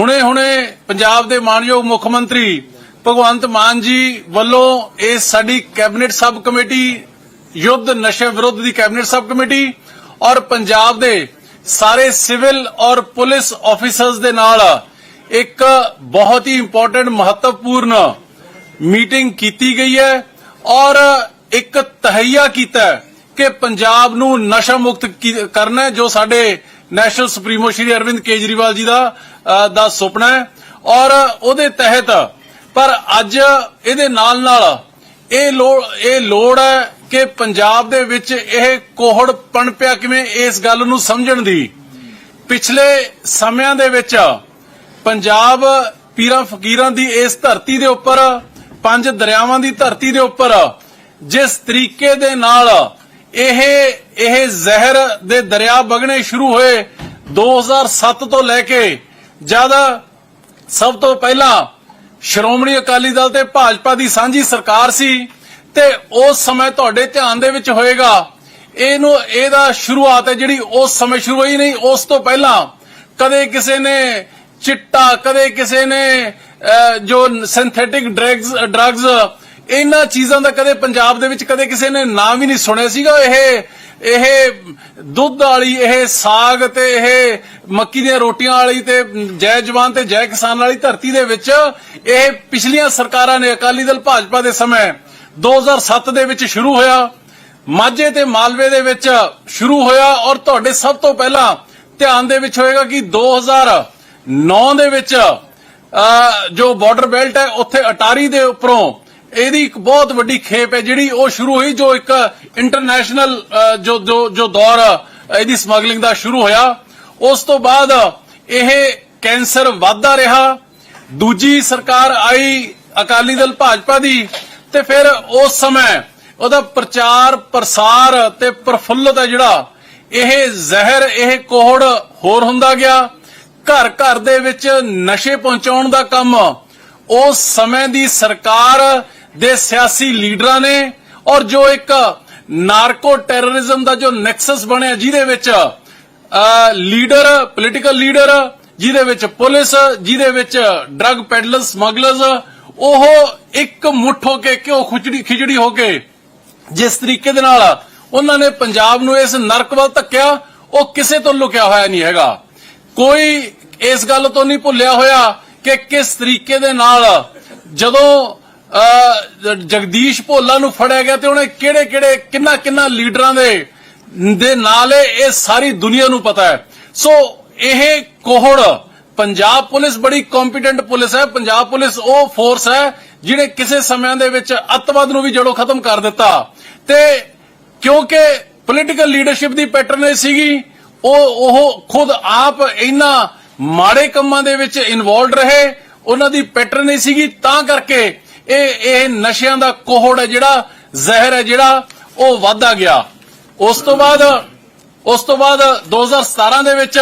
ਹੁਣੇ-ਹੁਣੇ ਪੰਜਾਬ ਦੇ ਮਾਨਯੋਗ ਮੁੱਖ ਮੰਤਰੀ ਭਗਵੰਤ ਮਾਨ ਜੀ ਵੱਲੋਂ ਇਹ ਸਾਡੀ ਕੈਬਨਿਟ ਸਬ ਕਮੇਟੀ, ਯੁੱਧ ਨਸ਼ੇ ਵਿਰੁੱਧ ਦੀ ਕੈਬਨਿਟ ਸਬ ਕਮੇਟੀ ਔਰ ਪੰਜਾਬ ਦੇ ਸਾਰੇ ਸਿਵਲ ਔਰ ਪੁਲਿਸ ਆਫੀਸਰਸ ਦੇ ਨਾਲ ਇੱਕ ਬਹੁਤ ਹੀ ਇੰਪੋਰਟੈਂਟ ਮਹੱਤਵਪੂਰਨ ਮੀਟਿੰਗ ਕੀਤੀ ਗਈ ਹੈ ਔਰ ਇੱਕ ਤਹਈਆ ਕੀਤਾ ਕਿ ਪੰਜਾਬ ਨੂੰ ਨਸ਼ਾ ਮੁਕਤ ਕਰਨਾ ਜੋ ਸਾਡੇ ਨੈਸ਼ਨਲ ਸੁਪਰੀਮੋ ਸ਼੍ਰੀ ਅਰਵਿੰਦ ਕੇਜਰੀਵਾਲ ਜੀ ਦਾ ਦਾ ਸੁਪਨਾ ਹੈ। ਔਰ ਉਹਦੇ ਤਹਿਤ, ਪਰ ਅੱਜ ਇਹਦੇ ਨਾਲ ਨਾਲ ਇਹ ਲੋੜ ਇਹ ਲੋੜ ਹੈ ਕਿ ਪੰਜਾਬ ਦੇ ਵਿੱਚ ਇਹ ਕੋਹੜ ਪਣਪਿਆ ਕਿਵੇਂ ਇਸ ਗੱਲ ਨੂੰ ਸਮਝਣ ਦੀ। ਪਿਛਲੇ ਸਮਿਆਂ ਦੇ ਵਿੱਚ ਪੰਜਾਬ ਪੀਰਾਂ ਫਕੀਰਾਂ ਦੀ ਇਸ ਧਰਤੀ ਦੇ ਉੱਪਰ, ਪੰਜ ਦਰਿਆਵਾਂ ਦੀ ਧਰਤੀ ਦੇ ਉੱਪਰ, ਜਿਸ ਤਰੀਕੇ ਦੇ ਨਾਲ ਇਹ ਇਹ ਜ਼ਹਿਰ ਦੇ ਦਰਿਆ ਵਗਣੇ ਸ਼ੁਰੂ ਹੋਏ 2007 ਤੋਂ ਲੈ ਕੇ ਜਦ ਸਭ ਤੋਂ ਪਹਿਲਾਂ ਸ਼੍ਰੋਮਣੀ ਅਕਾਲੀ ਦਲ ਤੇ ਭਾਜਪਾ ਦੀ ਸਾਂਝੀ ਸਰਕਾਰ ਸੀ ਤੇ ਉਸ ਸਮੇਂ ਤੁਹਾਡੇ ਧਿਆਨ ਦੇ ਵਿੱਚ ਹੋਏਗਾ, ਇਹਨੂੰ, ਇਹਦਾ ਸ਼ੁਰੂਆਤ ਹੈ ਜਿਹੜੀ ਉਸ ਸਮੇਂ ਸ਼ੁਰੂ ਹੋਈ ਨਹੀਂ, ਉਸ ਤੋਂ ਪਹਿਲਾਂ ਕਦੇ ਕਿਸੇ ਨੇ ਚਿੱਟਾ, ਕਦੇ ਕਿਸੇ ਨੇ ਜੋ ਸਿੰਥੈਟਿਕ ਡਰੱਗਸ ਡਰੱਗਸ ਇਹਨਾਂ ਚੀਜ਼ਾਂ ਦਾ ਕਦੇ ਪੰਜਾਬ ਦੇ ਵਿੱਚ ਕਦੇ ਕਿਸੇ ਨੇ ਨਾਮ ਵੀ ਨਹੀਂ ਸੁਣਿਆ ਸੀਗਾ। ਇਹ ਇਹ ਦੁੱਧ ਵਾਲੀ, ਇਹ ਸਾਗ ਤੇ ਇਹ ਮੱਕੀ ਦੀਆਂ ਰੋਟੀਆਂ ਵਾਲੀ ਤੇ ਜੈ ਜਵਾਨ ਤੇ ਜੈ ਕਿਸਾਨ ਵਾਲੀ ਧਰਤੀ ਦੇ ਵਿੱਚ ਇਹ ਪਿਛਲੀਆਂ ਸਰਕਾਰਾਂ ਨੇ ਅਕਾਲੀ ਦਲ ਭਾਜਪਾ ਦੇ ਸਮੇਂ 2007 ਦੇ ਵਿੱਚ ਸ਼ੁਰੂ ਹੋਇਆ, ਮਾਝੇ ਤੇ ਮਾਲਵੇ ਦੇ ਵਿੱਚ ਸ਼ੁਰੂ ਹੋਇਆ ਔਰ ਤੁਹਾਡੇ ਸਭ ਤੋਂ ਪਹਿਲਾਂ ਧਿਆਨ ਦੇ ਵਿੱਚ ਹੋਏਗਾ ਕਿ 2009 ਦੇ ਵਿੱਚ ਜੋ ਬਾਰਡਰ ਬੈਲਟ ਹੈ, ਉੱਥੇ ਅਟਾਰੀ ਦੇ ਉੱਪਰੋਂ ਇਹਦੀ ਇੱਕ ਬਹੁਤ ਵੱਡੀ ਖੇਪ ਹੈ, ਜਿਹੜੀ ਉਹ ਸ਼ੁਰੂ ਹੋਈ ਜੋ ਇੱਕ ਇੰਟਰਨੈਸ਼ਨਲ ਜੋ ਜੋ ਜੋ ਦੌਰ ਇਹਦੀ ਸਮਗਲਿੰਗ ਦਾ ਸ਼ੁਰੂ ਹੋਇਆ। ਉਸ ਤੋਂ ਬਾਅਦ ਇਹ ਕੈਂਸਰ ਵਧਦਾ ਰਿਹਾ। ਦੂਜੀ ਸਰਕਾਰ ਆਈ ਅਕਾਲੀ ਦਲ ਭਾਜਪਾ ਦੀ ਤੇ ਫਿਰ ਉਸ ਸਮੇਂ ਉਹਦਾ ਪ੍ਰਚਾਰ, ਪ੍ਰਸਾਰ ਤੇ ਪ੍ਰਫੁੱਲਤ ਹੈ ਜਿਹੜਾ, ਇਹ ਜ਼ਹਿਰ, ਇਹ ਕੋਹੜ ਹੋਰ ਹੁੰਦਾ ਗਿਆ। ਘਰ ਘਰ ਦੇ ਵਿੱਚ ਨਸ਼ੇ ਪਹੁੰਚਾਉਣ ਦਾ ਕੰਮ, ਉਸ ਸਮੇਂ ਦੀ ਸਰਕਾਰ ਦੇ ਸਿਆਸੀ ਲੀਡਰਾਂ ਨੇ ਔਰ ਜੋ ਇੱਕ ਨਾਰਕੋ ਟੈਰਰਿਜ਼ਮ ਦਾ ਜੋ ਨੈਕਸਸ ਬਣਿਆ, ਜਿਹਦੇ ਵਿੱਚ ਲੀਡਰ ਪੋਲੀਟੀਕਲ ਲੀਡਰ, ਜਿਹਦੇ ਵਿੱਚ ਪੁਲਿਸ, ਜਿਹਦੇ ਵਿੱਚ ਡਰੱਗ ਪੈਡਲਰ ਸਮਗਲਰਸ ਉਹ ਇੱਕ ਮੁੱਠ ਹੋ ਕੇ ਕਿਉਂ ਖਿਚੜੀ ਖਿਚੜੀ ਹੋ ਕੇ ਜਿਸ ਤਰੀਕੇ ਦੇ ਨਾਲ ਉਹਨਾਂ ਨੇ ਪੰਜਾਬ ਨੂੰ ਇਸ ਨਰਕ ਵੱਲ ਧੱਕਿਆ, ਉਹ ਕਿਸੇ ਤੋਂ ਲੁਕਿਆ ਹੋਇਆ ਨਹੀਂ ਹੈਗਾ। ਕੋਈ ਇਸ ਗੱਲ ਤੋਂ ਨਹੀਂ ਭੁੱਲਿਆ ਹੋਇਆ ਕਿ ਕਿਸ ਤਰੀਕੇ ਦੇ ਨਾਲ ਜਦੋਂ ਜਗਦੀਸ਼ ਭੋਲਾ ਨੂੰ ਫੜਿਆ ਗਿਆ ਤੇ ਉਹਨੇ ਕਿਹੜੇ ਕਿਹੜੇ, ਕਿੰਨਾ ਕਿੰਨਾ ਲੀਡਰਾਂ ਦੇ ਦੇ ਨਾਲ ਇਹ ਸਾਰੀ ਦੁਨੀਆ ਨੂੰ ਪਤਾ ਹੈ। ਸੋ ਇਹ ਕੋਹੜ, ਪੰਜਾਬ ਪੁਲਿਸ ਬੜੀ ਕੰਪੀਟੈਂਟ ਪੁਲਿਸ ਹੈ। ਪੰਜਾਬ ਪੁਲਿਸ ਉਹ ਫੋਰਸ ਹੈ ਜਿਹੜੇ ਕਿਸੇ ਸਮਿਆਂ ਦੇ ਵਿੱਚ ਅੱਤਵਾਦ ਨੂੰ ਵੀ ਜੜੋਂ ਖਤਮ ਕਰ ਦਿੱਤਾ। ਤੇ ਕਿਉਂਕਿ ਪੋਲੀਟੀਕਲ ਲੀਡਰਸ਼ਿਪ ਦੀ ਪੈਟਰਨ ਸੀਗੀ, ਉਹ ਉਹ ਖੁਦ ਆਪ ਇਹਨਾਂ ਮਾੜੇ ਕੰਮਾਂ ਦੇ ਵਿੱਚ ਇਨਵੋਲਡ ਰਹੇ। ਉਹਨਾਂ ਦੀ ਪੈਟਰਨ ਨਹੀਂ ਸੀਗੀ, ਤਾਂ ਕਰਕੇ ਇਹ ਇਹ ਨਸ਼ਿਆਂ ਦਾ ਕੋਹੜ ਹੈ ਜਿਹੜਾ, ਜ਼ਹਿਰ ਹੈ ਜਿਹੜਾ, ਉਹ ਵਧਦਾ ਗਿਆ। ਉਸ ਤੋਂ ਬਾਅਦ, ਉਸ ਤੋਂ ਬਾਅਦ 2017 ਦੇ ਵਿੱਚ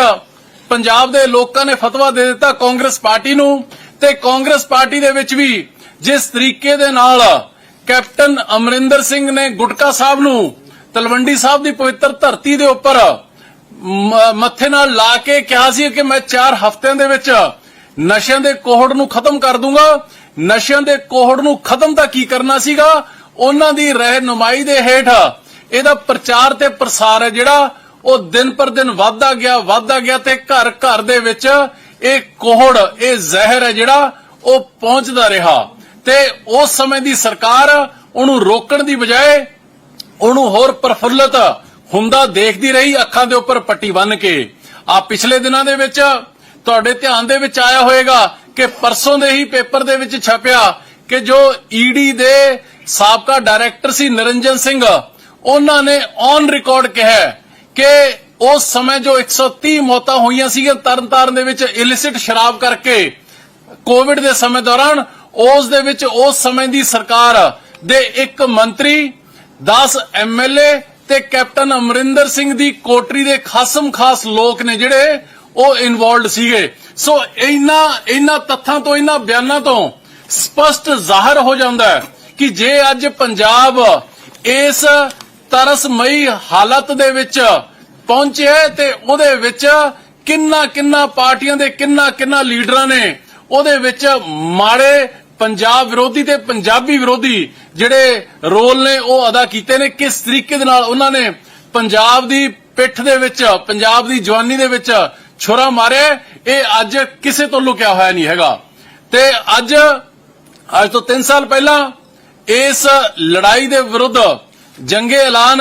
ਪੰਜਾਬ ਦੇ ਲੋਕਾਂ ਨੇ ਫਤਵਾ ਦੇ ਦਿੱਤਾ ਕਾਂਗਰਸ ਪਾਰਟੀ ਨੂੰ ਤੇ ਕਾਂਗਰਸ ਪਾਰਟੀ ਦੇ ਵਿੱਚ ਵੀ ਜਿਸ ਤਰੀਕੇ ਦੇ ਨਾਲ ਕੈਪਟਨ ਅਮਰਿੰਦਰ ਸਿੰਘ ਨੇ ਗੁਟਕਾ ਸਾਹਿਬ ਨੂੰ ਤਲਵੰਡੀ ਸਾਹਿਬ ਦੀ ਪਵਿੱਤਰ ਧਰਤੀ ਦੇ ਉੱਪਰ ਮੱਥੇ ਨਾਲ ਲਾ ਕੇ ਕਿਹਾ ਸੀ ਕਿ ਮੈਂ 4 ਹਫ਼ਤਿਆਂ ਦੇ ਵਿੱਚ ਨਸ਼ਿਆਂ ਦੇ ਕੋਹੜ ਨੂੰ ਖਤਮ ਕਰ ਦੂੰਗਾ। ਨਸ਼ਿਆਂ ਦੇ ਕੋਹੜ ਨੂੰ ਖਤਮ ਤਾਂ ਕੀ ਕਰਨਾ ਸੀਗਾ? ਉਹਨਾਂ ਦੀ ਰਹਿਨੁਮਾਈ ਦੇ ਹੇਠ ਇਹਦਾ ਪ੍ਰਚਾਰ ਤੇ ਪ੍ਰਸਾਰ ਹੈ ਜਿਹੜਾ ਉਹ ਦਿਨ ਪਰ ਦਿਨ ਵੱਧਦਾ ਗਿਆ ਵੱਧਦਾ ਗਿਆ ਤੇ ਘਰ ਘਰ ਦੇ ਵਿੱਚ ਇਹ ਕੋਹੜ, ਇਹ ਜ਼ਹਿਰ ਹੈ ਜਿਹੜਾ ਉਹ ਪਹੁੰਚਦਾ ਰਿਹਾ। ਤੇ ਉਸ ਸਮੇਂ ਦੀ ਸਰਕਾਰ ਉਹਨੂੰ ਰੋਕਣ ਦੀ ਬਜਾਏ ਉਹਨੂੰ ਹੋਰ ਪ੍ਰਫੁੱਲਤ ਹੁੰਦਾ ਦੇਖਦੀ ਰਹੀ, ਅੱਖਾਂ ਦੇ ਉੱਪਰ ਪੱਟੀ ਬੰਨ ਕੇ। ਆ ਪਿਛਲੇ ਦਿਨਾਂ ਦੇ ਵਿੱਚ ਤੁਹਾਡੇ ਧਿਆਨ ਦੇ ਵਿੱਚ ਆਇਆ ਹੋਵੇਗਾ ਕਿ ਪਰਸੋਂ ਦੇ ਹੀ ਪੇਪਰ ਦੇ ਵਿੱਚ ਛਪਿਆ ਕਿ ਜੋ ਈਡੀ ਦੇ ਸਾਬਕਾ ਡਾਇਰੈਕਟਰ ਸੀ ਨਿਰੰਜਨ ਸਿੰਘ, ਉਹਨਾਂ ਨੇ ਔਨ ਰਿਕਾਰਡ ਕਿਹਾ ਕਿ ਉਸ ਸਮੇਂ ਜੋ 130 ਮੌਤਾਂ ਹੋਈਆਂ ਸੀਗੀਆਂ ਤਰਨਤਾਰਨ ਦੇ ਵਿੱਚ ਇਲਿਸਿਟ ਸ਼ਰਾਬ ਕਰਕੇ ਕੋਵਿਡ ਦੇ ਸਮੇਂ ਦੌਰਾਨ, ਉਸ ਦੇ ਵਿੱਚ ਉਸ ਸਮੇਂ ਦੀ ਸਰਕਾਰ ਦੇ ਇੱਕ ਮੰਤਰੀ 10 ਐਮਐਲਏ ਤੇ ਕੈਪਟਨ ਅਮਰਿੰਦਰ ਸਿੰਘ ਦੀ ਕੋਟਰੀ ਦੇ ਖਾਸਮ ਖਾਸ ਲੋਕ ਨੇ ਜਿਹੜੇ ਉਹ ਇਨਵੋਲਡ ਸੀਗੇ। ਸੋ ਇਹਨਾਂ ਇਹਨਾਂ ਤੱਥਾਂ ਤੋਂ ਇਹਨਾਂ ਬਿਆਨਾਂ ਤੋਂ ਸਪਸ਼ਟ ਜ਼ਾਹਰ ਹੋ ਜਾਂਦਾ ਹੈ ਕਿ ਜੇ ਅੱਜ ਪੰਜਾਬ ਇਸ ਤਰਸਮਈ ਹਾਲਤ ਦੇ ਵਿੱਚ ਪਹੁੰਚਿਆ ਤੇ ਉਹਦੇ ਵਿੱਚ ਕਿੰਨਾ ਕਿੰਨਾ ਪਾਰਟੀਆਂ ਦੇ ਕਿੰਨਾ ਕਿੰਨਾ ਲੀਡਰਾਂ ਨੇ ਉਹਦੇ ਵਿੱਚ ਮਾੜੇ ਪੰਜਾਬ ਵਿਰੋਧੀ ਤੇ ਪੰਜਾਬੀ ਵਿਰੋਧੀ ਜਿਹੜੇ ਰੋਲ ਨੇ ਉਹ ਅਦਾ ਕੀਤੇ ਨੇ। ਕਿਸ ਤਰੀਕੇ ਦੇ ਨਾਲ ਉਹਨਾਂ ਨੇ ਪੰਜਾਬ ਦੀ ਪਿੱਠ ਦੇ ਵਿੱਚ, ਪੰਜਾਬ ਦੀ ਜਵਾਨੀ ਦੇ ਵਿੱਚ ਛੁਰਾ ਮਾਰਿਆ ਇਹ ਅੱਜ ਕਿਸੇ ਤੋਂ ਲੁਕਿਆ ਹੋਇਆ ਨਹੀਂ ਹੈਗਾ। ਤੇ ਅੱਜ ਅੱਜ ਤੋਂ 3 ਸਾਲ ਪਹਿਲਾਂ ਇਸ ਲੜਾਈ ਦੇ ਵਿਰੁੱਧ ਜੰਗੇ ਐਲਾਨ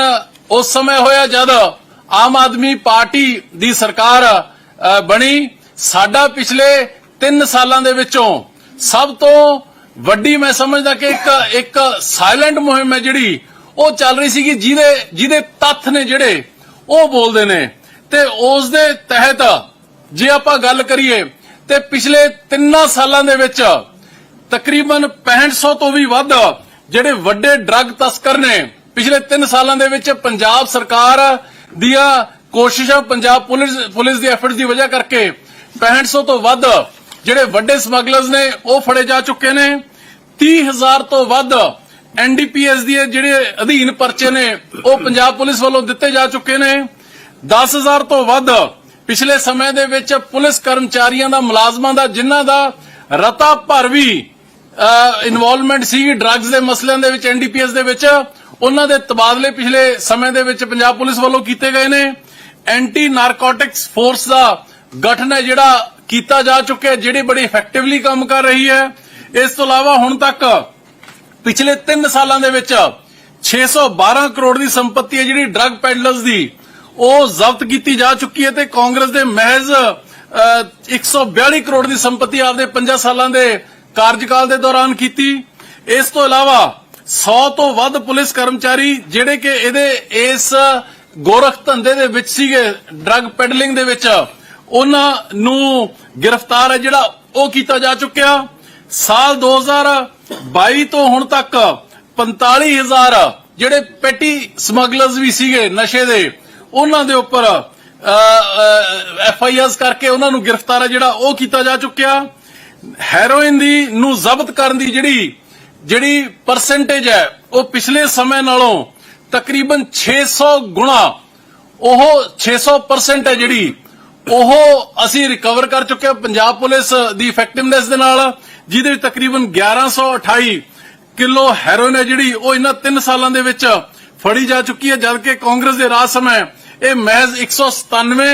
ਉਸ ਸਮੇਂ ਹੋਇਆ ਜਦ ਆਮ ਆਦਮੀ ਪਾਰਟੀ ਦੀ ਸਰਕਾਰ ਬਣੀ। ਸਾਡਾ ਪਿਛਲੇ 3 ਸਾਲਾਂ ਦੇ ਵਿੱਚੋਂ ਸਭ ਤੋਂ ਵੱਡੀ ਮੈਂ ਸਮਝਦਾ ਕਿ ਇੱਕ ਇੱਕ ਸਾਇਲੈਂਟ ਮੁਹਿੰਮ ਹੈ ਜਿਹੜੀ, ਉਹ ਚੱਲ ਰਹੀ ਸੀਗੀ, ਜਿਹਦੇ ਜਿਹਦੇ ਤੱਥ ਨੇ ਜਿਹੜੇ, ਉਹ ਬੋਲਦੇ ਨੇ। ਤੇ ਉਸ ਦੇ ਤਹਿਤ ਜੇ ਆਪਾਂ ਗੱਲ ਕਰੀਏ ਤੇ ਪਿਛਲੇ 3 ਸਾਲਾਂ ਦੇ ਵਿੱਚ ਤਕਰੀਬਨ 6500 ਤੋਂ ਵੀ ਵੱਧ ਜਿਹੜੇ ਵੱਡੇ ਡਰੱਗ ਤਸਕਰ ਨੇ, ਪਿਛਲੇ 3 ਸਾਲਾਂ ਦੇ ਵਿੱਚ ਪੰਜਾਬ ਸਰਕਾਰ ਦੀਆਂ ਕੋਸ਼ਿਸ਼ਾਂ, ਪੰਜਾਬ ਪੁਲਿਸ ਪੁਲਿਸ ਦੀ ਐਫਰਟਸ ਦੀ ਵਜ੍ਹਾ ਕਰਕੇ 6500 ਤੋਂ ਵੱਧ ਜਿਹੜੇ ਵੱਡੇ ਸਮਗਲਰਸ ਨੇ, ਉਹ ਫੜੇ ਜਾ ਚੁੱਕੇ ਨੇ। 30000 ਤੋਂ ਵੱਧ ਐਨਡੀਪੀਐਸ ਦੀ ਜਿਹੜੇ ਅਧੀਨ ਪਰਚੇ ਨੇ, ਉਹ ਪੰਜਾਬ ਪੁਲਿਸ ਵੱਲੋਂ ਦਿੱਤੇ ਜਾ ਚੁੱਕੇ ਨੇ। 10000 ਤੋਂ ਵੱਧ ਪਿਛਲੇ ਸਮੇਂ ਦੇ ਵਿੱਚ ਪੁਲਿਸ ਕਰਮਚਾਰੀਆਂ ਦਾ, ਮੁਲਾਜ਼ਮਾਂ ਦਾ, ਜਿਨ੍ਹਾਂ ਦਾ ਰਤਾ ਭਰ ਵੀ ਇਨਵੋਲਵਮੈਂਟ ਸੀ ਡਰੱਗਸ ਦੇ ਮਸਲਿਆਂ ਦੇ ਵਿੱਚ ਐਨਡੀਪੀਐਸ ਦੇ ਵਿੱਚ, ਉਹਨਾਂ ਦੇ ਤਬਾਦਲੇ ਪਿਛਲੇ ਸਮੇਂ ਦੇ ਵਿੱਚ ਪੰਜਾਬ ਪੁਲਿਸ ਵੱਲੋਂ ਕੀਤੇ ਗਏ ਨੇ। ਐਂਟੀ ਨਾਰਕੋਟਿਕਸ ਫੋਰਸ ਦਾ ਗਠਨ ਹੈ ਜਿਹੜਾ ਕੀਤਾ ਜਾ ਚੁੱਕਿਆ ਜਿਹੜੀ ਬੜੀ ਇਫੈਕਟਿਵਲੀ ਕੰਮ ਕਰ ਰਹੀ ਹੈ। ਇਸ ਤੋਂ ਇਲਾਵਾ ਹੁਣ ਤੱਕ ਪਿਛਲੇ 3 ਸਾਲਾਂ ਦੇ ਵਿੱਚ 612 ਕਰੋੜ ਦੀ ਸੰਪਤੀ ਹੈ ਜਿਹੜੀ ਡਰੱਗ ਪੈਡਲਰਸ ਦੀ। ਉਹ ਜ਼ਬਤ ਕੀਤੀ ਜਾ ਚੁੱਕੀ ਹੈ ਤੇ ਕਾਂਗਰਸ ਦੇ ਮਹਿਜ਼ ਅਹ, 142 ਕਰੋੜ ਦੀ ਸੰਪਤੀ ਆਪਦੇ 5 ਸਾਲਾਂ ਦੇ ਕਾਰਜਕਾਲ ਦੇ ਦੌਰਾਨ ਕੀਤੀ। ਇਸ ਤੋਂ ਇਲਾਵਾ 100 ਤੋਂ ਵੱਧ ਪੁਲਿਸ ਕਰਮਚਾਰੀ ਜਿਹੜੇ ਕਿ ਇਹਦੇ ਇਸ ਗੋਰਖ ਧੰਦੇ ਦੇ ਵਿੱਚ ਸੀਗੇ ਡਰੱਗ ਪੈਡਲਿੰਗ ਦੇ ਵਿੱਚ ਉਹਨਾਂ ਨੂੰ ਗ੍ਰਿਫਤਾਰ ਹੈ ਜਿਹੜਾ ਉਹ ਕੀਤਾ ਜਾ ਚੁੱਕਿਆ। ਸਾਲ 2022 ਤੋਂ ਹੁਣ ਤੱਕ 45000 ਜਿਹੜੇ ਪੈਟੀ ਸਮਗਲਰਸ ਵੀ ਸੀਗੇ ਨਸ਼ੇ ਦੇ ਉਹਨਾਂ ਦੇ ਉੱਪਰ ਐਫ ਆਈ ਆਰ ਕਰਕੇ ਉਹਨਾਂ ਨੂੰ ਗ੍ਰਿਫਤਾਰ ਹੈ ਜਿਹੜਾ ਉਹ ਕੀਤਾ ਜਾ ਚੁੱਕਿਆ। ਹੈਰੋਇਨ ਦੀ ਨੂੰ ਜ਼ਬਤ ਕਰਨ ਦੀ ਜਿਹੜੀ ਜਿਹੜੀ ਪਰਸੈਂਟੇਜ ਹੈ, ਉਹ ਪਿਛਲੇ ਸਮੇਂ ਨਾਲੋਂ ਤਕਰੀਬਨ 600 ਗੁਣਾ, ਉਹ 600% ਹੈ ਜਿਹੜੀ, ਉਹ ਅਸੀਂ ਰਿਕਵਰ ਕਰ ਚੁੱਕੇ ਹਾਂ ਪੰਜਾਬ ਪੁਲਿਸ ਦੀ ਇਫੈਕਟਿਵਨੈਸ ਦੇ ਨਾਲ, ਜਿਹਦੇ ਵਿੱਚ ਤਕਰੀਬਨ 1128 ਕਿਲੋ ਹੈਰੋਇਨ ਹੈ ਜਿਹੜੀ, ਉਹ ਇਹਨਾਂ 3 ਸਾਲਾਂ ਦੇ ਵਿੱਚ ਫੜੀ ਜਾ ਚੁੱਕੀ ਹੈ ਜਦਕਿ ਕਾਂਗਰਸ ਦੇ ਰਾਜ ਸਮੇਂ ਇਹ ਮਹਿਜ਼ 197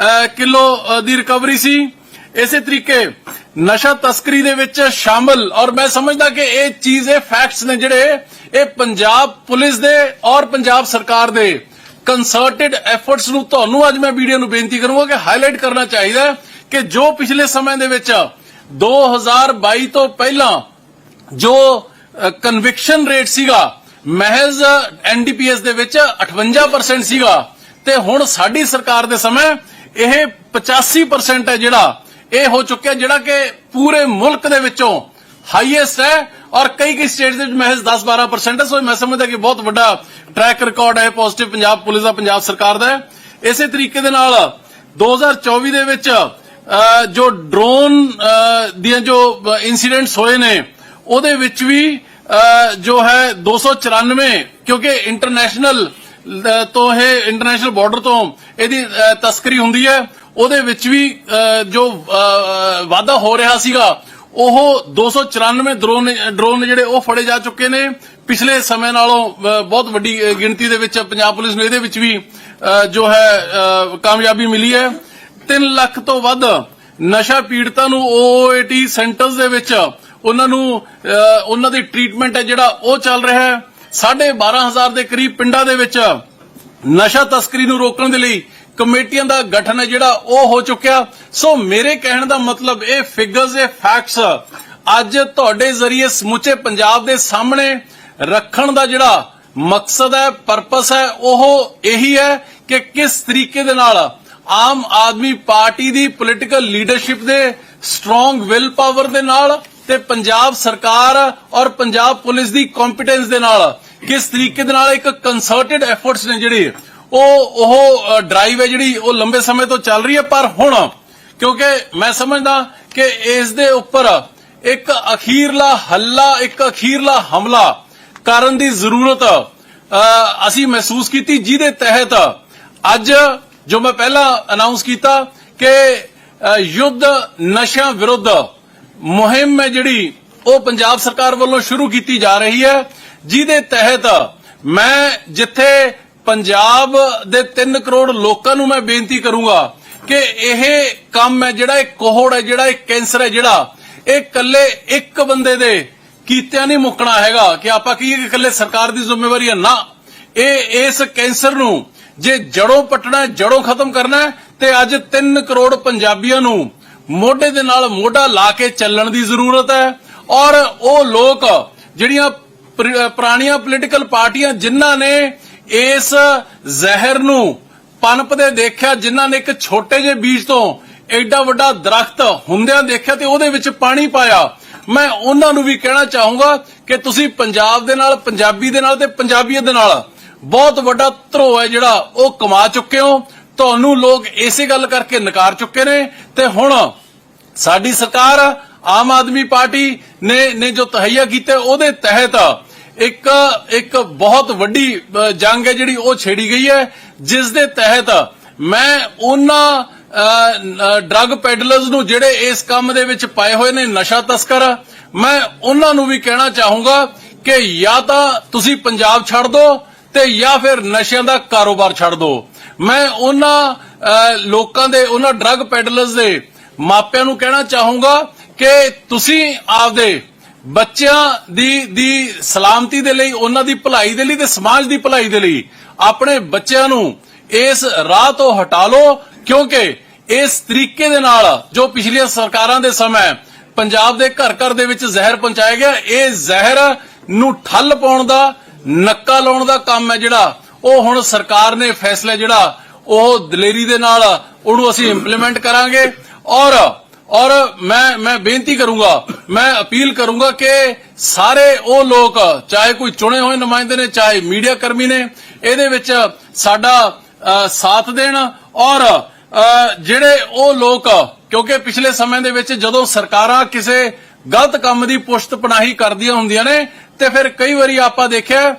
ਅਹ, ਕਿਲੋ ਦੀ ਰਿਕਵਰੀ ਸੀ। ਇਸੇ ਤਰੀਕੇ ਨਸ਼ਾ ਤਸਕਰੀ ਦੇ ਵਿੱਚ ਸ਼ਾਮਲ ਔਰ ਮੈਂ ਸਮਝਦਾ ਕਿ ਇਹ ਚੀਜ਼ ਇਹ ਫੈਕਟਸ ਨੇ ਜਿਹੜੇ ਇਹ ਪੰਜਾਬ ਪੁਲਿਸ ਦੇ ਔਰ ਪੰਜਾਬ ਸਰਕਾਰ ਦੇ ਕੰਸਰਟਡ ਐਫਰਟਸ ਨੂੰ ਤੁਹਾਨੂੰ ਅੱਜ ਮੈਂ ਵੀਡੀਓ ਨੂੰ ਬੇਨਤੀ ਕਰੂੰਗਾ ਕਿ ਹਾਈਲਾਈਟ ਕਰਨਾ ਚਾਹੀਦਾ ਕਿ ਜੋ ਪਿਛਲੇ ਸਮੇਂ ਦੇ ਵਿੱਚ 2022 ਤੋਂ ਪਹਿਲਾਂ ਜੋ ਕਨਵਿਕਸ਼ਨ ਰੇਟ ਸੀਗਾ ਮਹਿਜ਼ ਐਨਡੀਪੀਐਸ ਦੇ ਵਿੱਚ 58% ਸੀਗਾ ਤੇ ਹੁਣ ਸਾਡੀ ਸਰਕਾਰ ਦੇ ਸਮੇਂ ਇਹ 85% ਹੈ ਜਿਹੜਾ ਇਹ ਹੋ ਚੁੱਕਿਆ ਜਿਹੜਾ ਕਿ ਪੂਰੇ ਮੁਲਕ ਦੇ ਵਿੱਚੋਂ ਹਾਈਐਸਟ ਹੈ ਔਰ ਕਈ ਕਈ ਸਟੇਟਸ ਦੇ ਵਿੱਚ ਮਹਿਜ਼ 10-12% ਹੈ। ਸੋ ਮੈਂ ਸਮਝਦਾ ਕਿ ਬਹੁਤ ਵੱਡਾ ਟਰੈਕ ਰਿਕਾਰਡ ਹੈ ਪੋਜ਼ਿਟਿਵ ਪੰਜਾਬ ਪੁਲਿਸ ਦਾ, ਪੰਜਾਬ ਸਰਕਾਰ ਦਾ ਇਸੇ ਤਰੀਕੇ ਦੇ ਨਾਲ 2024 ਦੇ ਵਿੱਚ ਜੋ ਡਰੋਨ ਦੀਆਂ ਜੋ ਇਨਸੀਡੈਂਟਸ ਹੋਏ ਨੇ, ਉਹਦੇ ਵਿੱਚ ਵੀ ਅਹ, ਜੋ ਹੈ 294 ਕਿਉਂਕਿ ਇੰਟਰਨੈਸ਼ਨਲ ਤੋਂ ਇਹ ਇੰਟਰਨੈਸ਼ਨਲ ਬਾਰਡਰ ਤੋਂ ਇਹਦੀ ਤਸਕਰੀ ਹੁੰਦੀ ਹੈ। ਉਹਦੇ ਵਿੱਚ ਵੀ ਜੋ ਅਹ, ਵਾਧਾ ਹੋ ਰਿਹਾ ਸੀਗਾ ਉਹ 294 ਡਰੋਨ ਡਰੋਨ ਜਿਹੜੇ ਉਹ ਫੜੇ ਜਾ ਚੁੱਕੇ ਨੇ। ਪਿਛਲੇ ਸਮੇਂ ਨਾਲੋਂ ਬਹੁਤ ਵੱਡੀ ਗਿਣਤੀ ਦੇ ਵਿੱਚ ਪੰਜਾਬ ਪੁਲਿਸ ਨੂੰ ਇਹਦੇ ਵਿੱਚ ਵੀ ਜੋ ਹੈ ਕਾਮਯਾਬੀ ਮਿਲੀ ਹੈ। 3 ਲੱਖ ਤੋਂ ਵੱਧ ਨਸ਼ਾ ਪੀੜਤਾਂ ਨੂੰ ਓਏਟੀ ਸੈਂਟਰਸ ਦੇ ਵਿੱਚ ਉਹਨਾਂ ਨੂੰ ਅਹ, ਉਹਨਾਂ ਦੀ ਟ੍ਰੀਟਮੈਂਟ ਹੈ ਜਿਹੜਾ ਉਹ ਚੱਲ ਰਿਹਾ ਹੈ। 12500 ਦੇ ਕਰੀਬ ਪਿੰਡਾਂ ਦੇ ਵਿੱਚ ਨਸ਼ਾ ਤਸਕਰੀ ਨੂੰ ਰੋਕਣ ਦੇ ਲਈ ਕਮੇਟੀਆਂ ਦਾ ਗਠਨ ਹੈ ਜਿਹੜਾ ਉਹ ਹੋ ਚੁੱਕਿਆ। ਸੋ ਮੇਰੇ ਕਹਿਣ ਦਾ ਮਤਲਬ ਇਹ ਫਿਗਰਸ ਇਹ ਫੈਕਟਸ ਅੱਜ ਤੁਹਾਡੇ ਜ਼ਰੀਏ ਸਮੁੱਚੇ ਪੰਜਾਬ ਦੇ ਸਾਹਮਣੇ ਰੱਖਣ ਦਾ ਜਿਹੜਾ ਮਕਸਦ ਹੈ ਪਰਪਸ ਹੈ ਉਹ ਇਹੀ ਹੈ ਕਿ ਕਿਸ ਤਰੀਕੇ ਦੇ ਨਾਲ ਆਮ ਆਦਮੀ ਪਾਰਟੀ ਦੀ ਪੋਲੀਟੀਕਲ ਲੀਡਰਸ਼ਿਪ ਦੇ ਸਟਰੋਂਗ ਵਿਲ ਪਾਵਰ ਦੇ ਨਾਲ ਤੇ ਪੰਜਾਬ ਸਰਕਾਰ ਔਰ ਪੰਜਾਬ ਪੁਲਿਸ ਦੀ ਕੰਪੀਟੈਂਸ ਦੇ ਨਾਲ ਕਿਸ ਤਰੀਕੇ ਦੇ ਨਾਲ ਇੱਕ ਕੰਸਰਟਡ ਐਫਰਟਸ ਨੇ ਜਿਹੜੇ, ਉਹ ਉਹ ਡਰਾਈਵ ਹੈ ਜਿਹੜੀ, ਉਹ ਲੰਬੇ ਸਮੇਂ ਤੋਂ ਚੱਲ ਰਹੀ ਹੈ। ਪਰ ਹੁਣ, ਕਿਉਂਕਿ ਮੈਂ ਸਮਝਦਾ ਕਿ ਇਸ ਦੇ ਉੱਪਰ ਇੱਕ ਅਖੀਰਲਾ ਹੱਲਾ, ਇੱਕ ਅਖੀਰਲਾ ਹਮਲਾ ਕਰਨ ਦੀ ਜ਼ਰੂਰਤ ਅਸੀਂ ਮਹਿਸੂਸ ਕੀਤੀ, ਜਿਹਦੇ ਤਹਿਤ ਅੱਜ ਜੋ ਮੈਂ ਪਹਿਲਾਂ ਅਨਾਉਂਸ ਕੀਤਾ ਕਿ ਯੁੱਧ ਨਸ਼ਿਆਂ ਵਿਰੁੱਧ ਮੁਹਿੰਮ ਹੈ ਜਿਹੜੀ ਉਹ ਪੰਜਾਬ ਸਰਕਾਰ ਵੱਲੋਂ ਸ਼ੁਰੂ ਕੀਤੀ ਜਾ ਰਹੀ ਹੈ, ਜਿਹਦੇ ਤਹਿਤ ਮੈਂ ਜਿੱਥੇ ਪੰਜਾਬ ਦੇ 3 ਕਰੋੜ ਲੋਕਾਂ ਨੂੰ ਮੈਂ ਬੇਨਤੀ ਕਰੂੰਗਾ ਕਿ ਇਹ ਕੰਮ ਹੈ ਜਿਹੜਾ ਇਹ ਕੋਹੜ ਹੈ, ਜਿਹੜਾ ਇਹ ਕੈਂਸਰ ਹੈ, ਜਿਹੜਾ ਇਹ ਇਕੱਲੇ ਇੱਕ ਬੰਦੇ ਦੇ ਕੀਤਿਆਂ ਨਹੀਂ ਮੁੱਕਣਾ ਹੈਗਾ ਕਿ ਆਪਾਂ ਕਹੀਏ ਕਿ ਇਕੱਲੇ ਸਰਕਾਰ ਦੀ ਜ਼ਿੰਮੇਵਾਰੀ ਹੈ? ਨਾ। ਇਹ ਇਸ ਕੈਂਸਰ ਨੂੰ ਜੇ ਜੜੋਂ ਪਟਣਾ ਹੈ, ਜੜੋਂ ਖਤਮ ਕਰਨਾ ਤੇ ਅੱਜ 3 ਕਰੋੜ ਪੰਜਾਬੀਆਂ ਨੂੰ ਮੋਢੇ ਦੇ ਨਾਲ ਮੋਢਾ ਲਾ ਕੇ ਚੱਲਣ ਦੀ ਜ਼ਰੂਰਤ ਹੈ। ਔਰ ਉਹ ਲੋਕ ਜਿਹੜੀਆਂ ਪੁਰਾਣੀਆਂ ਪੋਲੀਟੀਕਲ ਪਾਰਟੀਆਂ ਜਿਨ੍ਹਾਂ ਨੇ ਇਸ ਜ਼ਹਿਰ ਨੂੰ ਪਨਪਦੇ ਦੇਖਿਆ, ਜਿਨ੍ਹਾਂ ਨੇ ਇੱਕ ਛੋਟੇ ਜਿਹੇ ਬੀਜ ਤੋਂ ਐਡਾ ਵੱਡਾ ਦਰਖਤ ਹੁੰਦਿਆਂ ਦੇਖਿਆ ਤੇ ਉਹਦੇ ਵਿੱਚ ਪਾਣੀ ਪਾਇਆ। ਮੈਂ ਉਹਨਾਂ ਨੂੰ ਵੀ ਕਹਿਣਾ ਚਾਹੂੰਗਾ ਕਿ ਤੁਸੀਂ ਪੰਜਾਬ ਦੇ ਨਾਲ, ਪੰਜਾਬੀ ਦੇ ਨਾਲ ਤੇ ਪੰਜਾਬੀਅਤ ਦੇ ਨਾਲ ਬਹੁਤ ਵੱਡਾ ਧਰੋ ਹੈ ਜਿਹੜਾ ਉਹ ਕਮਾ ਚੁੱਕੇ ਹੋ। ਤੁਹਾਨੂੰ ਲੋਕ ਇਸੇ ਗੱਲ ਕਰਕੇ ਨਕਾਰ ਚੁੱਕੇ ਨੇ ਤੇ ਹੁਣ ਸਾਡੀ ਸਰਕਾਰ, ਆਮ ਆਦਮੀ ਪਾਰਟੀ ਨੇ ਨੇ ਜੋ ਤਹਈਆ ਕੀਤਾ ਉਹਦੇ ਤਹਿਤ ਇੱਕ ਇੱਕ ਬਹੁਤ ਵੱਡੀ ਜੰਗ ਹੈ ਜਿਹੜੀ ਉਹ ਛੇੜੀ ਗਈ ਹੈ, ਜਿਸ ਦੇ ਤਹਿਤ ਮੈਂ ਉਹਨਾਂ ਡਰੱਗ ਪੈਡਲਰਸ ਨੂੰ ਜਿਹੜੇ ਇਸ ਕੰਮ ਦੇ ਵਿੱਚ ਪਾਏ ਹੋਏ ਨੇ, ਨਸ਼ਾ ਤਸਕਰ, ਮੈਂ ਉਹਨਾਂ ਨੂੰ ਵੀ ਕਹਿਣਾ ਚਾਹੂੰਗਾ ਕਿ ਜਾਂ ਤਾਂ ਤੁਸੀਂ ਪੰਜਾਬ ਛੱਡ ਦਿਓ ਤੇ ਜਾਂ ਫਿਰ ਨਸ਼ਿਆਂ ਦਾ ਕਾਰੋਬਾਰ ਛੱਡ ਦਿਓ ਮੈਂ ਉਹਨਾਂ ਲੋਕਾਂ ਦੇ, ਉਹਨਾਂ ਡਰੱਗ ਪੈਡਲਰਸ ਦੇ ਮਾਪਿਆਂ ਨੂੰ ਕਹਿਣਾ ਚਾਹੂੰਗਾ ਕਿ ਤੁਸੀਂ ਆਪਦੇ ਬੱਚਿਆਂ ਦੀ ਦੀ ਸਲਾਮਤੀ ਦੇ ਲਈ, ਉਹਨਾਂ ਦੀ ਭਲਾਈ ਦੇ ਲਈ ਤੇ ਸਮਾਜ ਦੀ ਭਲਾਈ ਦੇ ਲਈ ਆਪਣੇ ਬੱਚਿਆਂ ਨੂੰ ਇਸ ਰਾਹ ਤੋਂ ਹਟਾ ਲਓ, ਕਿਉਂਕਿ ਇਸ ਤਰੀਕੇ ਦੇ ਨਾਲ ਜੋ ਪਿਛਲੀਆਂ ਸਰਕਾਰਾਂ ਦੇ ਸਮੇਂ ਪੰਜਾਬ ਦੇ ਘਰ ਘਰ ਦੇ ਵਿੱਚ ਜ਼ਹਿਰ ਪਹੁੰਚਾਇਆ ਗਿਆ, ਇਹ ਜ਼ਹਿਰ ਨੂੰ ਠੱਲ ਪਾਉਣ ਦਾ, ਨੱਕਾ ਲਾਉਣ ਦਾ ਕੰਮ ਹੈ ਜਿਹੜਾ ਉਹ ਹੁਣ ਸਰਕਾਰ ਨੇ ਫੈਸਲਾ ਜਿਹੜਾ, ਉਹ ਦਲੇਰੀ ਦੇ ਨਾਲ ਉਹਨੂੰ ਅਸੀਂ ਇੰਪਲੀਮੈਂਟ ਕਰਾਂਗੇ। ਔਰ ਔਰ ਮੈਂ ਮੈਂ ਬੇਨਤੀ ਕਰੂੰਗਾ, ਮੈਂ ਅਪੀਲ ਕਰੂੰਗਾ ਕਿ ਸਾਰੇ ਉਹ ਲੋਕ, ਚਾਹੇ ਕੋਈ ਚੁਣੇ ਹੋਏ ਨੁਮਾਇੰਦੇ ਨੇ, ਚਾਹੇ ਮੀਡੀਆ ਕਰਮੀ ਨੇ, ਇਹਦੇ ਵਿੱਚ ਸਾਡਾ ਸਾਥ ਦੇਣ। ਔਰ ਜਿਹੜੇ ਉਹ ਲੋਕ, ਕਿਉਂਕਿ ਪਿਛਲੇ ਸਮੇਂ ਦੇ ਵਿੱਚ ਜਦੋਂ ਸਰਕਾਰਾਂ ਕਿਸੇ ਗਲਤ ਕੰਮ ਦੀ ਪੁਸ਼ਤ ਪਨਾਹੀ ਕਰਦੀਆਂ ਹੁੰਦੀਆਂ ਨੇ, ਤੇ ਫਿਰ ਕਈ ਵਾਰੀ ਆਪਾਂ ਦੇਖਿਆ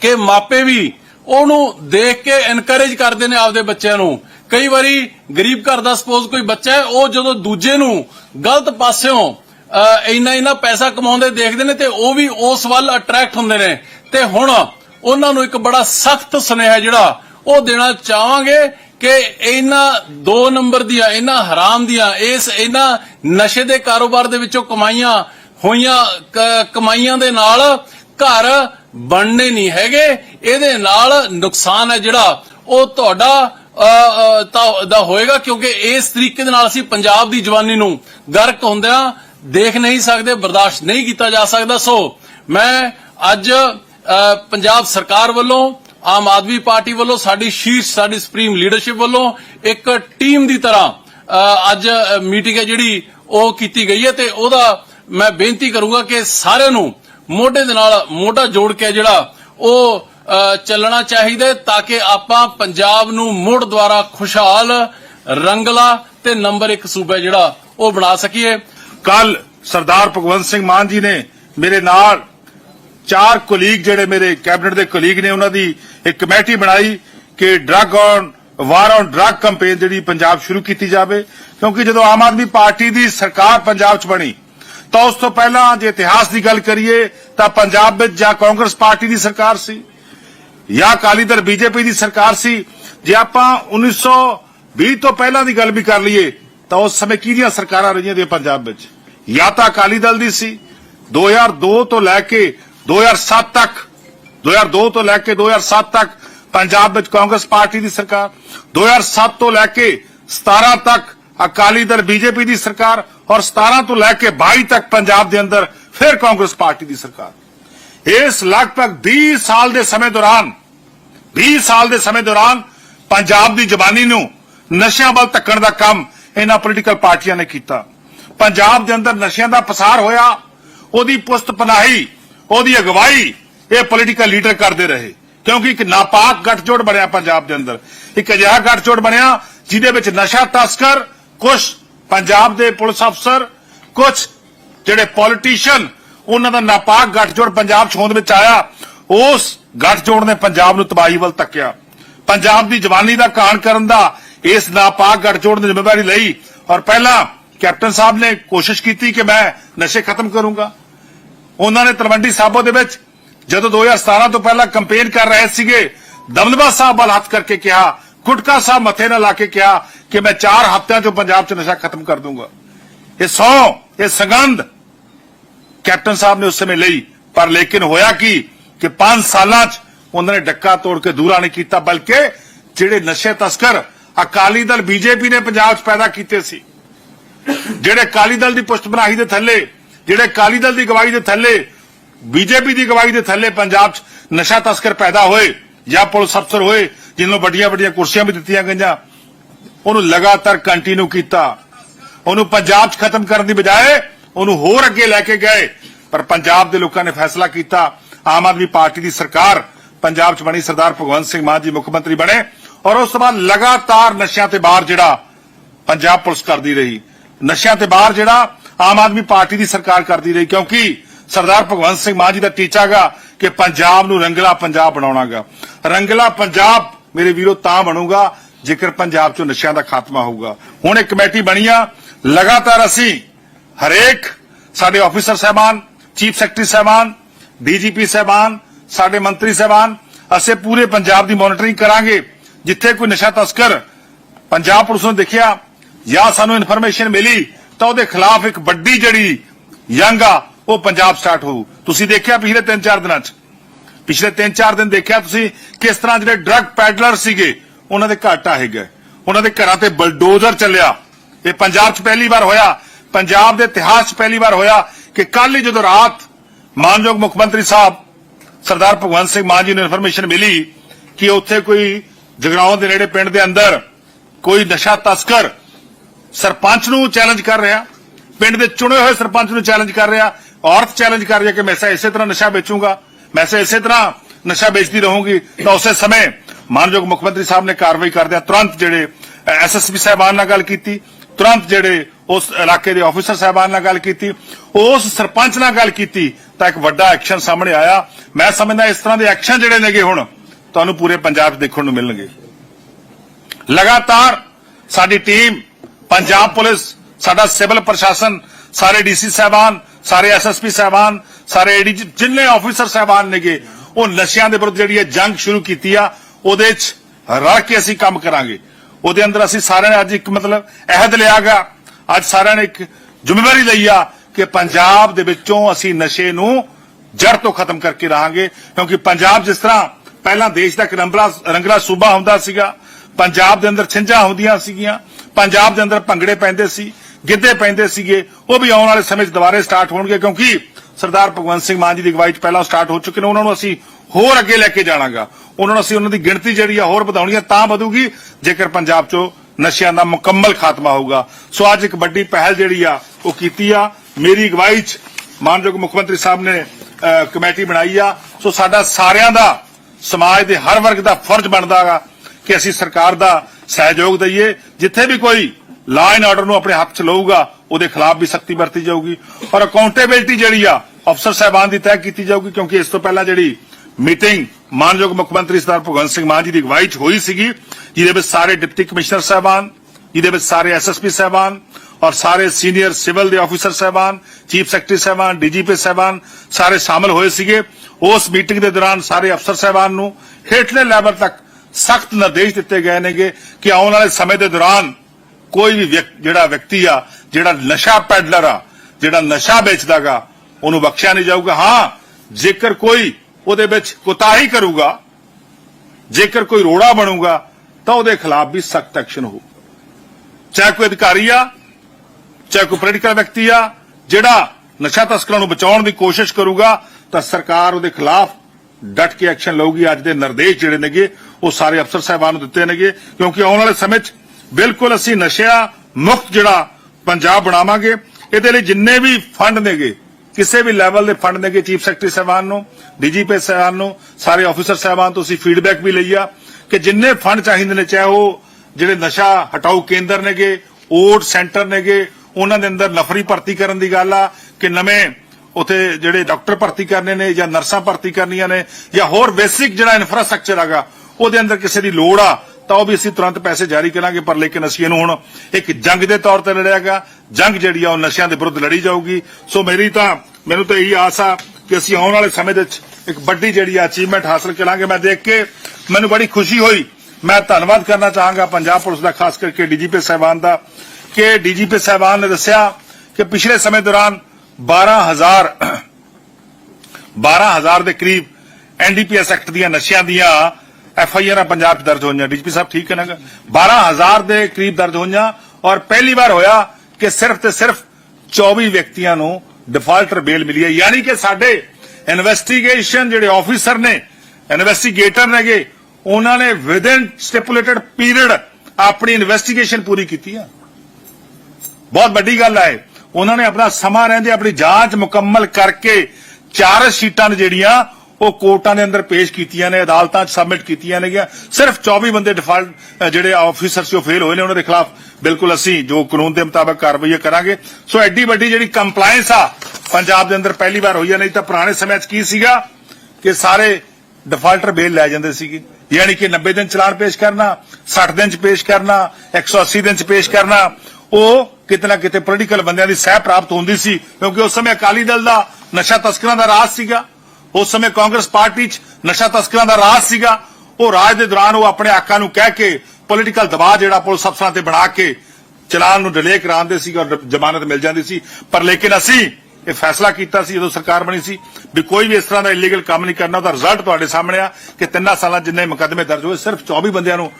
ਕਿ ਮਾਪੇ ਵੀ ਉਹਨੂੰ ਦੇਖ ਕੇ ਐਨਕਰੇਜ ਕਰਦੇ ਨੇ ਆਪਦੇ ਬੱਚਿਆਂ ਨੂੰ। ਕਈ ਵਾਰੀ ਗਰੀਬ ਘਰ ਦਾ ਸਪੋਜ਼ ਕੋਈ ਬੱਚਾ ਹੈ ਉਹ ਜਦੋਂ ਦੂਜੇ ਨੂੰ ਗਲਤ ਪਾਸਿਓਂ ਅਹ, ਇੰਨਾ ਇੰਨਾ ਪੈਸਾ ਕਮਾਉਂਦੇ ਦੇਖਦੇ ਨੇ ਤੇ ਉਹ ਵੀ ਉਸ ਵੱਲ ਅਟਰੈਕਟ ਹੁੰਦੇ ਨੇ। ਤੇ ਹੁਣ ਉਹਨਾਂ ਨੂੰ ਇੱਕ ਬੜਾ ਸਖਤ ਸੁਨੇਹਾ ਜਿਹੜਾ ਉਹ ਦੇਣਾ ਚਾਹਾਂਗੇ ਕਿ ਇਹਨਾਂ ਦੋ ਨੰਬਰ ਦੀਆਂ ਇਹਨਾਂ ਹਰਾਮ ਦੀਆਂ ਇਸ ਇਹਨਾਂ ਨਸ਼ੇ ਦੇ ਕਾਰੋਬਾਰ ਦੇ ਵਿੱਚੋਂ ਕਮਾਈਆਂ ਹੋਈਆਂ ਕਮਾਈਆਂ ਦੇ ਨਾਲ ਘਰ ਬਣਨੇ ਨਹੀਂ ਹੈਗੇ। ਇਹਦੇ ਨਾਲ ਨੁਕਸਾਨ ਹੈ ਜਿਹੜਾ, ਉਹ ਤੁਹਾਡਾ ਦਾ ਹੋਏਗਾ ਕਿਉਂਕਿ ਇਸ ਤਰੀਕੇ ਦੇ ਨਾਲ ਅਸੀਂ ਪੰਜਾਬ ਦੀ ਜਵਾਨੀ ਨੂੰ ਗਰਕ ਹੁੰਦਿਆਂ ਦੇਖ ਨਹੀਂ ਸਕਦੇ, ਬਰਦਾਸ਼ਤ ਨਹੀਂ ਕੀਤਾ ਜਾ ਸਕਦਾ। ਸੋ ਮੈਂ ਅੱਜ ਪੰਜਾਬ ਸਰਕਾਰ ਵੱਲੋਂ, ਆਮ ਆਦਮੀ ਪਾਰਟੀ ਵੱਲੋਂ, ਸਾਡੀ ਸ਼ੀਰਸ਼, ਸਾਡੀ ਸੁਪਰੀਮ ਲੀਡਰਸ਼ਿਪ ਵੱਲੋਂ ਇੱਕ ਟੀਮ ਦੀ ਤਰ੍ਹਾਂ ਅੱਜ ਮੀਟਿੰਗ ਹੈ ਜਿਹੜੀ ਉਹ ਕੀਤੀ ਗਈ ਹੈ ਤੇ ਉਹਦਾ ਮੈਂ ਬੇਨਤੀ ਕਰੂੰਗਾ ਕਿ ਸਾਰਿਆਂ ਨੂੰ ਮੋਢੇ ਦੇ ਨਾਲ ਮੋਢਾ ਜੋੜ ਕੇ ਜਿਹੜਾ ਉਹ ਚੱਲਣਾ ਚਾਹੀਦਾ ਤਾਂ ਕਿ ਆਪਾਂ ਪੰਜਾਬ ਨੂੰ ਮੁੜ ਦੁਆਰਾ ਖੁਸ਼ਹਾਲ, ਰੰਗਲਾ ਤੇ ਨੰਬਰ 1 ਸੂਬਾ ਜਿਹੜਾ ਉਹ ਬਣਾ ਸਕੀਏ। ਕੱਲ ਸਰਦਾਰ ਭਗਵੰਤ ਸਿੰਘ ਮਾਨ ਜੀ ਨੇ ਮੇਰੇ ਨਾਲ ਚਾਰ ਕੋਲੀਗ ਜਿਹੜੇ ਮੇਰੇ ਕੈਬਨਿਟ ਦੇ ਕੋਲੀਗ ਨੇ, ਉਹਨਾਂ ਦੀ ਇੱਕ ਕਮੇਟੀ ਬਣਾਈ ਕਿ drug on war on drug campaign ਜਿਹੜੀ ਪੰਜਾਬ ਸ਼ੁਰੂ ਕੀਤੀ ਜਾਵੇ। ਕਿਉਂਕਿ ਜਦੋਂ ਆਮ ਆਦਮੀ ਪਾਰਟੀ ਦੀ ਸਰਕਾਰ ਪੰਜਾਬ 'ਚ ਬਣੀ ਤਾਂ ਉਸ ਤੋਂ ਪਹਿਲਾਂ ਜੇ ਇਤਿਹਾਸ ਦੀ ਗੱਲ ਕਰੀਏ, ਤਾਂ ਪੰਜਾਬ ਵਿੱਚ ਜਾਂ ਕਾਂਗਰਸ ਪਾਰਟੀ ਦੀ ਸਰਕਾਰ ਸੀ, ਜਾਂ ਅਕਾਲੀ ਦਲ ਬੀਜੇਪੀ ਦੀ ਸਰਕਾਰ ਸੀ, ਜੇ ਆਪਾਂ 1920 ਤੋਂ ਪਹਿਲਾਂ ਦੀ ਗੱਲ ਵੀ ਕਰ ਲਈਏ, ਤਾਂ ਉਸ ਸਮੇਂ ਕਿਹਦੀਆਂ ਸਰਕਾਰਾਂ ਰਹੀਆਂ ਨੇ ਪੰਜਾਬ ਵਿੱਚ? ਜਾਂ ਤਾਂ ਅਕਾਲੀ ਦਲ ਦੀ ਸੀ 2002 ਤੋਂ ਲੈ ਕੇ 2007 ਤੱਕ 2002 ਤੋਂ ਲੈ ਕੇ 2007 ਤੱਕ ਪੰਜਾਬ ਵਿੱਚ ਕਾਂਗਰਸ ਪਾਰਟੀ ਦੀ ਸਰਕਾਰ 2007 ਤੋਂ ਲੈ ਕੇ 17 ਤੱਕ ਅਕਾਲੀ ਦਲ ਬੀਜੇਪੀ ਦੀ ਸਰਕਾਰ ਔਰ 17 ਤੋਂ ਲੈ ਕੇ 22 ਤੱਕ ਪੰਜਾਬ ਦੇ ਅੰਦਰ ਫਿਰ ਕਾਂਗਰਸ ਪਾਰਟੀ ਦੀ ਸਰਕਾਰ। ਇਸ ਲਗਭਗ 20 ਸਾਲ ਦੇ ਸਮੇਂ ਦੌਰਾਨ 20 ਸਾਲ ਦੇ ਸਮੇਂ ਦੌਰਾਨ ਪੰਜਾਬ ਦੀ ਜਵਾਨੀ ਨੂੰ ਨਸ਼ਿਆਂ ਵੱਲ ਧੱਕਣ ਦਾ ਕੰਮ ਇਹਨਾਂ ਪੋਲੀਟੀਕਲ ਪਾਰਟੀਆਂ ਨੇ ਕੀਤਾ। ਪੰਜਾਬ ਦੇ ਅੰਦਰ ਨਸ਼ਿਆਂ ਦਾ ਪਸਾਰ ਹੋਇਆ, ਉਹਦੀ ਪੁਸਤ ਪਨਾਹੀ, ਉਹਦੀ ਅਗਵਾਈ ਇਹ ਪੋਲੀਟੀਕਲ ਲੀਡਰ ਕਰਦੇ ਰਹੇ। ਕਿਉਂਕਿ ਇੱਕ ਨਾਪਾਕ ਗੱਠਜੋੜ ਬਣਿਆ ਪੰਜਾਬ ਦੇ ਅੰਦਰ। ਇੱਕ ਅਜਿਹਾ ਗੱਠਜੋੜ ਬਣਿਆ ਜਿਹਦੇ ਵਿੱਚ ਨਸ਼ਾ ਤਸਕਰ ਕੁਸ਼ ਪੰਜਾਬ ਦੇ ਪੁਲਿਸ ਅਫਸਰ ਕੁਝ ਜਿਹੜੇ ਪੋਲੀਟੀਸ਼ੀਅਨ ਉਹਨਾਂ ਦਾ ਨਾਪਾਕ ਗੱਠਜੋੜ ਪੰਜਾਬ 'ਚ ਹੋਂਦ ਵਿੱਚ ਆਇਆ। ਉਸ ਗੱਠਜੋੜ ਨੇ ਪੰਜਾਬ ਨੂੰ ਤਬਾਹੀ ਵੱਲ ਧੱਕਿਆ ਪੰਜਾਬ ਦੀ ਜਵਾਨੀ ਦਾ ਕਾਣ ਕਰਨ ਦਾ ਇਸ ਨਾਪਾਕ ਗੱਠਜੋੜ ਨੇ ਜ਼ਿੰਮੇਵਾਰੀ ਲਈ। ਔਰ ਪਹਿਲਾਂ ਕੈਪਟਨ ਸਾਹਿਬ ਨੇ ਕੋਸ਼ਿਸ਼ ਕੀਤੀ ਕਿ ਮੈਂ ਨਸ਼ੇ ਖਤਮ ਕਰੂੰਗਾ। ਉਹਨਾਂ ਨੇ ਤਲਵੰਡੀ ਸਾਬੋ ਦੇ ਵਿੱਚ ਜਦੋਂ 2017 ਤੋਂ ਪਹਿਲਾਂ ਕੰਪੇਨ ਕਰ ਰਹੇ ਸੀਗੇ, ਦਮਦਮਾ ਸਾਹਿਬ ਵੱਲ ਹੱਥ ਕਰਕੇ ਕਿਹਾ, ਗੁਟਕਾ ਸਾਹਿਬ ਮੱਥੇ ਨਾਲ ਲਾ ਕੇ ਕਿਹਾ ਕਿ ਮੈਂ 4 ਹਫ਼ਤਿਆਂ 'ਚ ਪੰਜਾਬ 'ਚ ਨਸ਼ਾ ਖਤਮ ਕਰ ਦੂੰਗਾ। ਇਹ ਸੌ, ਇਹ ਸਗੰਧ ਕੈਪਟਨ ਸਾਹਿਬ ਨੇ ਉਸ ਸਮੇਂ ਲਈ, ਪਰ ਲੇਕਿਨ ਹੋਇਆ ਕੀ ਕਿ 5 ਸਾਲਾਂ 'ਚ ਉਹਨਾਂ ਨੇ ਡੱਕਾ ਤੋੜ ਕੇ ਦੂਰਾ ਨਹੀਂ ਕੀਤਾ, ਬਲਕਿ ਜਿਹੜੇ ਨਸ਼ੇ ਤਸਕਰ ਅਕਾਲੀ ਦਲ, ਬੀਜੇਪੀ ਨੇ ਪੰਜਾਬ 'ਚ ਪੈਦਾ ਕੀਤੇ ਸੀ, ਜਿਹੜੇ ਅਕਾਲੀ ਦਲ ਦੀ ਪੁਸ਼ਤਬਨਾਹੀ ਦੇ ਥੱਲੇ, ਜਿਹੜੇ ਅਕਾਲੀ ਦਲ ਦੀ ਗਵਾਹੀ ਦੇ ਥੱਲੇ, ਬੀਜੇਪੀ ਦੀ ਗਵਾਹੀ ਦੇ ਥੱਲੇ ਪੰਜਾਬ 'ਚ ਨਸ਼ਾ ਤਸਕਰ ਪੈਦਾ ਹੋਏ ਜਾਂ ਪੁਲਿਸ ਅਫਸਰ ਹੋਏ, ਜਿਨ੍ਹਾਂ ਨੂੰ ਵੱਡੀਆਂ ਵੱਡੀਆਂ ਕੁਰਸੀਆਂ ਵੀ ਦਿੱਤੀਆਂ ਗਈਆਂ ਉਹਨੂੰ ਲਗਾਤਾਰ ਕੰਟੀਨਿਊ ਕੀਤਾ। ਉਹਨੂੰ ਪੰਜਾਬ 'ਚ ਖਤਮ ਕਰਨ ਦੀ ਬਜਾਏ ਉਹਨੂੰ ਹੋਰ ਅੱਗੇ ਲੈ ਕੇ ਗਏ। ਪਰ ਪੰਜਾਬ ਦੇ ਲੋਕਾਂ ਨੇ ਫੈਸਲਾ ਕੀਤਾ, ਆਮ ਆਦਮੀ ਪਾਰਟੀ ਦੀ ਸਰਕਾਰ ਪੰਜਾਬ 'ਚ ਬਣੀ ਸਰਦਾਰ ਭਗਵੰਤ ਸਿੰਘ ਮਾਨ ਜੀ ਮੁੱਖ ਮੰਤਰੀ ਬਣੇ ਔਰ ਉਸ ਤੋਂ ਬਾਅਦ ਲਗਾਤਾਰ ਨਸ਼ਿਆਂ ਤੇ ਬਾਹਰ ਜਿਹੜਾ ਪੰਜਾਬ ਪੁਲਿਸ ਕਰਦੀ ਰਹੀ। ਨਸ਼ਿਆਂ ਤੇ ਬਾਹਰ ਜਿਹੜਾ ਆਮ ਆਦਮੀ ਪਾਰਟੀ ਦੀ ਸਰਕਾਰ ਕਰਦੀ ਰਹੀ ਕਿਉਂਕਿ ਸਰਦਾਰ ਭਗਵੰਤ ਸਿੰਘ ਮਾਨ ਜੀ ਦਾ ਟੀਚਾਗਾ ਕਿ ਪੰਜਾਬ ਨੂੰ ਰੰਗਲਾ ਪੰਜਾਬ ਬਣਾਉਣਾਗਾ ਰੰਗਲਾ ਪੰਜਾਬ ਮੇਰੇ ਵੀਰੋ ਤਾਂ ਬਣੂਗਾ ਜੇਕਰ ਪੰਜਾਬ ਚੋਂ ਨਸ਼ਿਆਂ ਦਾ ਖਾਤਮਾ ਹੋਊਗਾ। ਹੁਣ ਇੱਕ ਕਮੇਟੀ ਬਣੀ ਆ, ਲਗਾਤਾਰ ਅਸੀਂ ਹਰੇਕ ਸਾਡੇ ਆਫੀਸਰ ਸਹਿਬਾਨ, ਚੀਫ ਸੈਕਟਰੀ ਸਹਿਬਾਨ, ਡੀਜੀਪੀ ਸਹਿਬਾਨ, ਸਾਡੇ ਮੰਤਰੀ ਸਹਿਬਾਨ, ਅਸੀਂ ਪੂਰੇ ਪੰਜਾਬ ਦੀ ਮੋਨਿਟਰਿੰਗ ਕਰਾਂਗੇ। ਜਿੱਥੇ ਕੋਈ ਨਸ਼ਾ ਤਸਕਰ ਪੰਜਾਬ ਪੁਲਿਸ ਨੂੰ ਦੇਖਿਆ ਜਾਂ ਸਾਨੂੰ ਇਨਫੋਰਮੇਸ਼ਨ ਮਿਲੀ, ਤਾਂ ਉਹਦੇ ਖਿਲਾਫ ਇੱਕ ਵੱਡੀ ਜਿਹੜੀ ਯੰਗ ਆ, ਉਹ ਪੰਜਾਬ ਸਟਾਰਟ ਹੋਊ। ਤੁਸੀਂ ਦੇਖਿਆ ਪਿਛਲੇ 3-4 ਦਿਨਾਂ 'ਚ? ਪਿਛਲੇ 3-4 ਦਿਨ ਦੇਖਿਆ ਤੁਸੀਂ ਕਿਸ ਤਰ੍ਹਾਂ ਜਿਹੜੇ ਡਰੱਗ ਪੈਡਲਰ ਸੀਗੇ ਉਹਨਾਂ ਦੇ ਘਰ ਢਾਹੇ ਗਏ। ਉਹਨਾਂ ਦੇ ਘਰਾਂ ਤੇ ਬਲਡੋਜ਼ਰ ਚੱਲਿਆ। ਇਹ ਪੰਜਾਬ 'ਚ ਪਹਿਲੀ ਵਾਰ ਹੋਇਆ। ਪੰਜਾਬ ਦੇ ਇਤਿਹਾਸ 'ਚ ਪਹਿਲੀ ਵਾਰ ਹੋਇਆ ਕਿ ਕੱਲ ਹੀ ਜਦੋਂ ਰਾਤ ਮਾਨਯੋਗ ਮੁੱਖ ਮੰਤਰੀ ਸਾਹਿਬ ਸਰਦਾਰ ਭਗਵੰਤ ਸਿੰਘ ਮਾਨ ਜੀ ਨੂੰ ਇਨਫੋਰਮੇਸ਼ਨ ਮਿਲੀ ਕਿ ਉੱਥੇ ਕੋਈ ਜਗਰਾਉਂ ਦੇ ਨੇੜੇ ਪਿੰਡ ਦੇ ਅੰਦਰ ਕੋਈ ਨਸ਼ਾ ਤਸਕਰ ਸਰਪੰਚ ਨੂੰ ਚੈਲੰਜ ਕਰ ਰਿਹਾ, ਪਿੰਡ ਦੇ ਚੁਣੇ ਹੋਏ ਸਰਪੰਚ ਨੂੰ ਚੈਲੰਜ ਕਰ ਰਿਹਾ, ਔਰਤ ਚੈਲੰਜ ਕਰ ਰਹੀ ਹੈ ਕਿ ਮੈਂ ਇਸੇ ਤਰ੍ਹਾਂ ਨਸ਼ਾ ਵੇਚੂੰਗਾ, ਮੈਂ ਇਸੇ ਤਰ੍ਹਾਂ ਨਸ਼ਾ ਵੇਚਦੀ ਰਹੂੰਗੀ, ਤਾਂ ਉਸੇ ਸਮੇਂ ਮਾਨਯੋਗ ਮੁੱਖ ਮੰਤਰੀ ਸਾਹਿਬ ਨੇ ਕਾਰਵਾਈ ਕਰਦਿਆਂ ਤੁਰੰਤ ਜਿਹੜੇ ਐਸਐਸਪੀ ਸਾਹਿਬਾਨ ਨਾਲ ਗੱਲ ਕੀਤੀ, ਤੁਰੰਤ ਜਿਹੜੇ ਉਸ ਇਲਾਕੇ ਦੇ ਆਫੀਸਰ ਸਾਹਿਬਾਨ ਨਾਲ ਗੱਲ ਕੀਤੀ, ਉਸ ਸਰਪੰਚ ਨਾਲ ਗੱਲ ਕੀਤੀ, ਤਾਂ ਇੱਕ ਵੱਡਾ ਐਕਸ਼ਨ ਸਾਹਮਣੇ ਆਇਆ। ਮੈਂ ਸਮਝਦਾ ਇਸ ਤਰ੍ਹਾਂ ਦੇ ਐਕਸ਼ਨ ਜਿਹੜੇ ਨੇਗੇ ਹੁਣ, ਤੁਹਾਨੂੰ ਪੂਰੇ ਪੰਜਾਬ 'ਚ ਦੇਖਣ ਨੂੰ ਮਿਲਣਗੇ। ਲਗਾਤਾਰ ਸਾਡੀ ਟੀਮ, ਪੰਜਾਬ ਪੁਲਿਸ, ਸਾਡਾ ਸਿਵਲ ਪ੍ਰਸ਼ਾਸਨ, ਸਾਰੇ ਡੀਸੀ ਸਾਹਿਬਾਨ, ਸਾਰੇ ਐਸਐਸਪੀ ਸਾਹਿਬਾਨ, ਸਾਰੇ ਏਡੀ ਜਿੰਨੇ ਆਫੀਸਰ ਸਾਹਿਬਾਨ ਨੇਗੇ, ਉਹ ਨਸ਼ਿਆਂ ਦੇ ਵਿਰੁੱਧ ਜਿਹੜੀ ਇਹ ਜੰਗ ਸ਼ੁਰੂ ਕੀਤੀ ਆ ਉਹਦੇ 'ਚ ਰਲ ਕੇ ਅਸੀਂ ਕੰਮ ਕਰਾਂਗੇ। ਉਹਦੇ ਅੰਦਰ ਅਸੀਂ ਸਾਰਿਆਂ ਨੇ ਅੱਜ ਇੱਕ ਮਤਲਬ ਅਹਿਦ ਲਿਆਗਾ ਅੱਜ ਸਾਰਿਆਂ ਨੇ ਇੱਕ ਜ਼ਿੰਮੇਵਾਰੀ ਲਈ ਆ ਕਿ ਪੰਜਾਬ ਦੇ ਵਿੱਚੋਂ ਅਸੀਂ ਨਸ਼ੇ ਨੂੰ ਜੜ ਤੋਂ ਖਤਮ ਕਰਕੇ ਰਹਾਂਗੇ। ਕਿਉਂਕਿ ਪੰਜਾਬ ਜਿਸ ਤਰ੍ਹਾਂ ਪਹਿਲਾਂ ਦੇਸ਼ ਦਾ ਇੱਕ ਰੰਗਲਾ ਰੰਗਲਾ ਸੂਬਾ ਹੁੰਦਾ ਸੀਗਾ, ਪੰਜਾਬ ਦੇ ਅੰਦਰ ਛਿੰਝਾਂ ਹੁੰਦੀਆਂ ਸੀਗੀਆਂ, ਪੰਜਾਬ ਦੇ ਅੰਦਰ ਭੰਗੜੇ ਪੈਂਦੇ ਸੀ, ਗਿੱਧੇ ਪੈਂਦੇ ਸੀਗੇ, ਉਹ ਵੀ ਆਉਣ ਵਾਲੇ ਸਮੇਂ 'ਚ ਦੁਬਾਰੇ ਸਟਾਰਟ ਹੋਣਗੇ। ਕਿਉਂਕਿ ਸਰਦਾਰ ਭਗਵੰਤ ਸਿੰਘ ਮਾਨ ਜੀ ਦੀ ਅਗਵਾਈ 'ਚ ਪਹਿਲਾਂ ਸਟਾਰਟ ਹੋ ਚੁੱਕੇ ਨੇ, ਉਹਨਾਂ ਨੂੰ ਅਸੀਂ ਹੋਰ ਅੱਗੇ ਲੈ ਕੇ ਜਾਣਾਗਾ। ਉਹਨਾਂ ਨੂੰ ਅਸੀਂ ਉਹਨਾਂ ਦੀ ਗਿਣਤੀ ਜਿਹੜੀ ਆ ਹੋਰ ਵਧਾਉਣੀ ਆ, ਤਾਂ ਵਧੂਗੀ, ਜੇਕਰ ਪੰਜਾਬ 'ਚੋਂ ਨਸ਼ਿਆਂ ਦਾ ਮੁਕੰਮਲ ਖਾਤਮਾ ਹੋਊਗਾ। ਸੋ ਅੱਜ ਇੱਕ ਵੱਡੀ ਪਹਿਲ ਜਿਹੜੀ ਆ, ਉਹ ਕੀਤੀ ਆ। ਮੇਰੀ ਅਗਵਾਈ 'ਚ ਮਾਨਯੋਗ ਮੁੱਖ ਮੰਤਰੀ ਸਾਹਿਬ ਨੇ ਕਮੇਟੀ ਬਣਾਈ ਆ। ਸੋ ਸਾਡਾ ਸਾਰਿਆਂ ਦਾ, ਸਮਾਜ ਦੇ ਹਰ ਵਰਗ ਦਾ ਫਰਜ਼ ਬਣਦਾਗਾ ਕਿ ਅਸੀਂ ਸਰਕਾਰ ਦਾ ਸਹਿਯੋਗ ਦਈਏ। ਜਿੱਥੇ ਵੀ ਕੋਈ ਲਾ ਐਂਡ ਆਰਡਰ ਨੂੰ ਆਪਣੇ ਹੱਥ 'ਚ ਲਊਗਾ, ਉਹਦੇ ਖਿਲਾਫ ਵੀ ਸਖਤੀ ਵਰਤੀ ਜਾਊਗੀ। ਔਰ ਅਕਾਊਂਟੇਬਿਲਟੀ ਜਿਹੜੀ ਆ ਅਫਸਰ ਸਾਹਿਬਾਨ ਦੀ ਤੈਅ ਕੀਤੀ ਜਾਊਗੀ, ਕਿਉਂਕਿ ਇਸ ਤੋਂ ਪਹਿਲਾਂ ਜਿਹੜੀ ਮੀਟਿੰਗ ਮਾਨਯੋਗ ਮੁੱਖ ਮੰਤਰੀ ਸਰਦਾਰ ਭਗਵੰਤ ਸਿੰਘ ਮਾਨ ਜੀ ਦੀ ਅਗਵਾਈ 'ਚ ਹੋਈ ਸੀਗੀ, ਜਿਹਦੇ ਵਿੱਚ ਸਾਰੇ ਡਿਪਟੀ ਕਮਿਸ਼ਨਰ ਸਾਹਿਬਾਨ, ਜਿਹਦੇ ਵਿੱਚ ਸਾਰੇ ਐਸਐਸਪੀ ਸਾਹਿਬਾਨ ਔਰ ਸਾਰੇ ਸੀਨੀਅਰ ਸਿਵਲ ਦੇ ਆਫੀਸਰ ਸਾਹਿਬਾਨ, ਚੀਫ ਸੈਕਟਰੀ ਸਾਹਿਬਾਨ, ਡੀਜੀਪੀ ਸਾਹਿਬਾਨ ਸਾਰੇ ਸ਼ਾਮਲ ਹੋਏ ਸੀਗੇ। ਉਸ ਮੀਟਿੰਗ ਦੇ ਦੌਰਾਨ ਸਾਰੇ ਅਫਸਰ ਸਾਹਿਬਾਨ ਨੂੰ ਹੇਠਲੇ ਲੈਵਲ ਤੱਕ ਸਖਤ ਨਿਰਦੇਸ਼ ਦਿੱਤੇ ਗਏ ਨੇਗੇ ਕਿ ਆਉਣ ਵਾਲੇ ਸਮੇਂ ਦੇ ਦੌਰਾਨ ਕੋਈ ਵੀ ਜਿਹੜਾ ਵਿਅਕਤੀ ਆ, ਜਿਹੜਾ ਨਸ਼ਾ ਪੈਡਲਰ ਆ, ਜਿਹੜਾ ਨਸ਼ਾ ਵੇਚਦਾਗਾ, ਉਹਨੂੰ ਬਖਸ਼ਿਆ ਨਹੀਂ ਜਾਊਗਾ। ਹਾਂ, ਜੇਕਰ ਕੋਈ ਉਹਦੇ ਵਿੱਚ ਕੁਤਾਹੀ ਕਰੂਗਾ। ਜੇਕਰ ਕੋਈ ਰੋੜਾ ਬਣੂਗਾ, ਤਾਂ ਉਹਦੇ ਖਿਲਾਫ ਵੀ ਸਖਤ ਐਕਸ਼ਨ ਹੋਊ। ਚਾਹੇ ਕੋਈ ਅਧਿਕਾਰੀ ਆ, ਚਾਹੇ ਕੋਈ ਪੋਲੀਟੀਕਲ ਵਿਅਕਤੀ ਆ, ਜਿਹੜਾ ਨਸ਼ਾ ਤਸਕਰਾਂ ਨੂੰ ਬਚਾਉਣ ਦੀ ਕੋਸ਼ਿਸ਼ ਕਰੂਗਾ, ਤਾਂ ਸਰਕਾਰ ਉਹਦੇ ਖਿਲਾਫ ਡਟ ਕੇ ਐਕਸ਼ਨ ਲਊਗੀ। ਅੱਜ ਦੇ ਨਿਰਦੇਸ਼ ਜਿਹੜੇ ਨੇਗੇ, ਉਹ ਸਾਰੇ ਅਫਸਰ ਸਾਹਿਬਾਨ ਨੂੰ ਦਿੱਤੇ ਨੇਗੇ, ਕਿਉਂਕਿ ਆਉਣ ਵਾਲੇ ਸਮੇਂ 'ਚ ਬਿਲਕੁਲ ਅਸੀਂ ਨਸ਼ਿਆ ਮੁਕਤ ਜਿਹੜਾ ਪੰਜਾਬ ਬਣਾਵਾਂਗੇ, ਇਹਦੇ ਲਈ ਜਿੰਨੇ ਵੀ ਫੰਡ ਨੇਗੇ ਕਿਸੇ ਵੀ ਲੈਵਲ ਦੇ ਫੰਡ ਨੇਗੇ ਚੀਫ ਸੈਕਟਰੀ ਸਾਹਿਬਾਨ ਨੂੰ ਡੀਜੀਪੀ ਸਾਹਿਬਾਨ ਨੂੰ, ਸਾਰੇ ਅਫਸਰ ਸਾਹਿਬਾਨ ਤੋਂ ਅਸੀਂ ਫੀਡਬੈਕ ਵੀ ਲਈ ਆ ਕਿ ਜਿੰਨੇ ਫੰਡ ਚਾਹੀਦੇ ਨੇ, ਚਾਹੇ ਉਹ ਜਿਹੜੇ ਨਸ਼ਾ ਹਟਾਓ ਕੇਂਦਰ ਨੇਗੇ, ਓਟ ਸੈਂਟਰ ਨੇਗੇ, ਉਹਨਾਂ ਦੇ ਅੰਦਰ ਨਫਰੀ ਭਰਤੀ ਕਰਨ ਦੀ ਗੱਲ ਆ ਕਿ ਨਵੇਂ ਉਥੇ ਜਿਹੜੇ ਡਾਕਟਰ ਭਰਤੀ ਕਰਨੇ ਨੇ ਜਾਂ ਨਰਸਾਂ ਭਰਤੀ ਕਰਨੀਆਂ ਨੇ ਜਾਂ ਹੋਰ ਬੇਸਿਕ ਜਿਹੜਾ ਇਨਫਰਾਸਟ੍ਰਕਚਰ ਹੈਗਾ, ਉਹਦੇ ਅੰਦਰ ਕਿਸੇ ਦੀ ਲੋੜ ਆ ਤਾਂ ਉਹ ਵੀ ਅਸੀਂ ਤੁਰੰਤ ਪੈਸੇ ਜਾਰੀ ਕਰਾਂਗੇ, ਪਰ ਲੇਕਿਨ ਅਸੀਂ ਇਹਨੂੰ ਹੁਣ ਇੱਕ ਜੰਗ ਦੇ ਤੌਰ ਤੇ ਲੜਿਆ ਗਿਆ ਜੰਗ ਜਿਹੜੀ ਆ, ਉਹ ਨਸ਼ਿਆਂ ਦੇ ਵਿਰੁੱਧ ਲੜੀ ਜਾਊਗੀ। ਸੋ ਮੇਰੀ ਤਾਂ, ਮੈਨੂੰ ਤਾਂ ਇਹੀ ਆਸ ਆ ਕਿ ਅਸੀਂ ਆਉਣ ਵਾਲੇ ਸਮੇਂ ਦੇ ਵਿੱਚ ਇੱਕ ਵੱਡੀ ਜਿਹੜੀ ਆ ਅਚੀਵਮੈਂਟ ਹਾਸਲ ਕਰਾਂਗੇ। ਮੈਂ ਦੇਖ ਕੇ ਮੈਨੂੰ ਬੜੀ ਖੁਸ਼ੀ ਹੋਈ। ਮੈਂ ਧੰਨਵਾਦ ਕਰਨਾ ਚਾਹਾਂਗਾ ਪੰਜਾਬ ਪੁਲਿਸ ਦਾ, ਖਾਸ ਕਰਕੇ ਡੀਜੀਪੀ ਸਾਹਿਬਾਨ ਦਾ, ਕਿ ਡੀਜੀਪੀ ਸਾਹਿਬਾਨ ਨੇ ਦੱਸਿਆ ਕਿ ਪਿਛਲੇ ਸਮੇਂ ਦੌਰਾਨ 12000 12000 ਦੇ ਕਰੀਬ ਐਨਡੀਪੀਐਸ ਐਕਟ ਦੀਆਂ ਨਸ਼ਿਆਂ ਦੀਆਂ ਐਫ ਆਈ ਆਰਾਂ ਪੰਜਾਬ 'ਚ ਦਰਜ ਹੋਈਆਂ। ਡੀਜੀਪੀ ਸਾਹਿਬ ਠੀਕ ਹੈ ਨਾ? 12000 ਦੇ ਕਰੀਬ ਦਰਜ ਹੋਈਆਂ ਔਰ ਪਹਿਲੀ ਵਾਰ ਹੋਇਆ ਕਿ ਸਿਰਫ ਤੇ ਸਿਰਫ 24 ਵਿਅਕਤੀਆਂ ਨੂੰ ਡਿਫਾਲਟਰ ਬੇਲ ਮਿਲੀ ਹੈ। ਯਾਨੀ ਕਿ ਸਾਡੇ ਇਨਵੈਸਟੀਗੇਸ਼ਨ ਜਿਹੜੇ ਆਫੀਸਰ ਨੇ ਇਨਵੈਸਟੀਗੇਟਰ ਨੇਗੇ, ਉਹਨਾਂ ਨੇ ਵਿਦਿਨ ਸਟਿਪੂਲੇਟਡ ਪੀਰੀਅਡ ਆਪਣੀ ਇਨਵੈਸਟੀਗੇਸ਼ਨ ਪੂਰੀ ਕੀਤੀ ਆ। ਬਹੁਤ ਵੱਡੀ ਗੱਲ ਹੈ ਉਹਨਾਂ ਨੇ ਆਪਣਾ ਸਮਾਂ ਰਹਿੰਦੇ ਆਪਣੀ ਜਾਂਚ ਮੁਕੰਮਲ ਕਰਕੇ ਚਾਰ ਸ਼ੀਟਾਂ ਜਿਹੜੀਆਂ ਉਹ ਕੋਰਟਾਂ ਦੇ ਅੰਦਰ ਪੇਸ਼ ਕੀਤੀਆਂ ਨੇ, ਅਦਾਲਤਾਂ 'ਚ ਸਬਮਿਟ ਕੀਤੀਆਂ ਨੇ ਗਿਆ। ਸਿਰਫ 24 ਬੰਦੇ ਡਿਫਾਲਟ ਜਿਹੜੇ ਆਫੀਸਰ ਸੀ ਉਹ ਫੇਲ ਹੋਏ ਨੇ, ਉਹਨਾਂ ਦੇ ਖਿਲਾਫ ਬਿਲਕੁਲ ਅਸੀਂ ਜੋ ਕਾਨੂੰਨ ਦੇ ਮੁਤਾਬਕ ਕਾਰਵਾਈ ਕਰਾਂਗੇ। ਸੋ ਐਡੀ ਵੱਡੀ ਜਿਹੜੀ ਕੰਪਲਾਈਂਸ ਆ, ਪੰਜਾਬ ਦੇ ਅੰਦਰ ਪਹਿਲੀ ਵਾਰ ਹੋਈ ਆ, ਨਹੀਂ ਤਾਂ ਪੁਰਾਣੇ ਸਮੇਂ 'ਚ ਕੀ ਸੀਗਾ ਕਿ ਸਾਰੇ ਡਿਫਾਲਟਰ ਬੇਲ ਲੈ ਜਾਂਦੇ ਸੀਗੇ। ਯਾਨੀ ਕਿ 90 ਦਿਨ ਚਲਾਨ ਪੇਸ਼ ਕਰਨਾ 60 ਦਿਨ 'ਚ ਪੇਸ਼ ਕਰਨਾ 180 ਦਿਨ 'ਚ ਪੇਸ਼ ਕਰਨਾ, ਉਹ ਕਿਤੇ ਨਾ ਕਿਤੇ ਪੋਲੀਟੀਕਲ ਬੰਦਿਆਂ ਦੀ ਸਹਿ ਪ੍ਰਾਪਤ ਹੁੰਦੀ ਸੀ, ਕਿਉਂਕਿ ਉਸ ਸਮੇਂ ਅਕਾਲੀ ਦਲ ਦਾ ਨਸ਼ਾ ਤਸਕਰਾਂ ਦਾ ਰਾਜ ਸੀਗਾ। ਉਸ ਸਮੇਂ ਕਾਂਗਰਸ ਪਾਰਟੀ 'ਚ ਨਸ਼ਾ ਤਸਕਰਾਂ ਦਾ ਰਾਜ ਸੀਗਾ। ਉਹ ਰਾਜ ਦੇ ਦੌਰਾਨ ਉਹ ਆਪਣੇ ਆਕਾਂ ਨੂੰ ਕਹਿ ਕੇ ਪੋਲੀਟੀਕਲ ਦਬਾਅ ਜਿਹੜਾ ਪੁਲਿਸ ਅਫਸਰਾਂ ਤੇ ਬਣਾ ਕੇ ਚਲਾਨ ਨੂੰ ਡਿਲੇ ਕਰਾਉਂਦੇ ਸੀ ਔਰ ਜ਼ਮਾਨਤ ਮਿਲ ਜਾਂਦੀ ਸੀ। ਪਰ ਲੇਕਿਨ ਅਸੀਂ ਇਹ ਫੈਸਲਾ ਕੀਤਾ ਸੀ ਜਦੋਂ ਸਰਕਾਰ ਬਣੀ ਸੀ ਵੀ ਕੋਈ ਵੀ ਇਸ ਤਰ੍ਹਾਂ ਦਾ ਇਲੀਗਲ ਕੰਮ ਨਹੀਂ ਕਰਨਾ, ਉਹਦਾ ਰਿਜ਼ਲਟ ਤੁਹਾਡੇ ਸਾਹਮਣੇ ਆ ਕਿ ਤਿੰਨਾਂ ਸਾਲਾਂ ਜਿੰਨੇ ਮੁਕੱਦਮੇ ਦਰਜ ਹੋਏ, ਸਿਰਫ 24 ਬੰਦਿਆਂ ਨੂੰ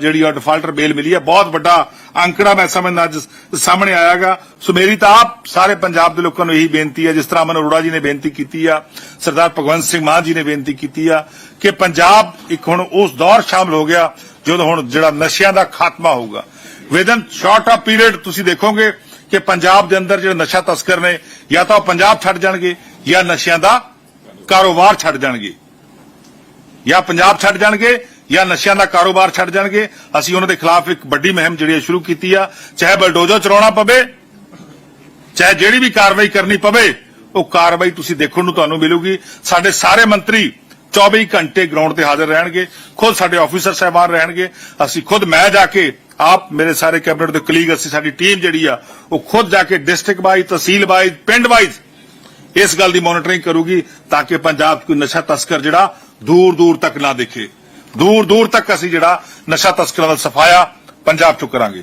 ਜਿਹੜੀ ਆ ਡਿਫਾਲਟਰ ਬੇਲ ਮਿਲੀ ਹੈ। ਬਹੁਤ ਵੱਡਾ ਅੰਕੜਾ ਮੈਂ ਸਮਝਦਾ ਅੱਜ ਸਾਹਮਣੇ ਆਇਆਗਾ। ਸੋ ਮੇਰੀ ਤਾਂ ਆਪ ਸਾਰੇ ਪੰਜਾਬ ਦੇ ਲੋਕਾਂ ਨੂੰ ਇਹੀ ਬੇਨਤੀ ਹੈ, ਜਿਸ ਤਰ੍ਹਾਂ ਅਮਨ ਅਰੋੜਾ ਜੀ ਨੇ ਬੇਨਤੀ ਕੀਤੀ ਆ, ਸਰਦਾਰ ਭਗਵੰਤ ਸਿੰਘ ਮਾਨ ਜੀ ਨੇ ਬੇਨਤੀ ਕੀਤੀ ਆ, ਕਿ ਪੰਜਾਬ ਇੱਕ ਹੁਣ ਉਸ ਦੌਰ ਸ਼ਾਮਲ ਹੋ ਗਿਆ ਜਦੋਂ ਹੁਣ ਜਿਹੜਾ ਨਸ਼ਿਆਂ ਦਾ ਖਾਤਮਾ ਹੋਊਗਾ। ਵਿਦਨ ਸ਼ਾਰਟ ਆ ਪੀਰੀਅਡ ਤੁਸੀਂ ਦੇਖੋਗੇ ਕਿ ਪੰਜਾਬ ਦੇ ਅੰਦਰ ਜਿਹੜੇ ਨਸ਼ਾ ਤਸਕਰ ਨੇ, ਜਾਂ ਤਾਂ ਉਹ ਪੰਜਾਬ ਛੱਡ ਜਾਣਗੇ, ਜਾਂ ਨਸ਼ਿਆਂ ਦਾ ਕਾਰੋਬਾਰ ਛੱਡ ਜਾਣਗੇ। ਜਾਂ ਪੰਜਾਬ ਛੱਡ ਜਾਣਗੇ, ਜਾਂ ਨਸ਼ਿਆਂ ਦਾ ਕਾਰੋਬਾਰ ਛੱਡ ਜਾਣਗੇ। ਅਸੀਂ ਉਹਨਾਂ ਦੇ ਖਿਲਾਫ ਇੱਕ ਵੱਡੀ ਮੁਹਿੰਮ ਜਿਹੜੀ ਹੈ ਸ਼ੁਰੂ ਕੀਤੀ ਆ। ਚਾਹੇ ਬਲਡੋਜ਼ਰ ਚਲਾਉਣਾ ਪਵੇ, ਚਾਹੇ ਜਿਹੜੀ ਵੀ ਕਾਰਵਾਈ ਕਰਨੀ ਪਵੇ, ਉਹ ਕਾਰਵਾਈ ਤੁਸੀਂ ਦੇਖਣ ਨੂੰ ਤੁਹਾਨੂੰ ਮਿਲੂਗੀ। ਸਾਡੇ ਸਾਰੇ ਮੰਤਰੀ 24 ਘੰਟੇ ਗਰਾਊਂਡ ਤੇ ਹਾਜ਼ਰ ਰਹਿਣਗੇ। ਖੁਦ ਸਾਡੇ ਆਫੀਸਰ ਸਹਿਬਾਨ ਰਹਿਣਗੇ। ਅਸੀਂ ਖੁਦ ਮੈਂ ਜਾ ਕੇ ਆਪ ਮੇਰੇ ਸਾਰੇ ਕੈਬਨਿਟ ਦੇ ਕਲੀਗ ਅਸੀਂ, ਸਾਡੀ ਟੀਮ ਜਿਹੜੀ ਆ, ਉਹ ਖੁਦ ਜਾ ਕੇ ਡਿਸਟ੍ਰਿਕਟ ਵਾਈਜ਼ ਤਹਿਸੀਲ ਵਾਈਜ਼ ਪਿੰਡ ਵਾਈਜ਼ ਇਸ ਗੱਲ ਦੀ ਮੋਨੀਟਰਿੰਗ ਕਰੂਗੀ ਤਾਂ ਕਿ ਪੰਜਾਬ ਕੋਈ ਨਸ਼ਾ ਤਸਕਰ ਜਿਹੜਾ ਦੂਰ ਦੂਰ ਤੱਕ ਨਾ ਦਿਖੇ। ਦੂਰ ਦੂਰ ਤੱਕ ਅਸੀਂ ਜਿਹੜਾ ਨਸ਼ਾ ਤਸਕਰਾਂ ਦਾ ਸਫਾਇਆ ਪੰਜਾਬ 'ਚੋਂ ਕਰਾਂਗੇ।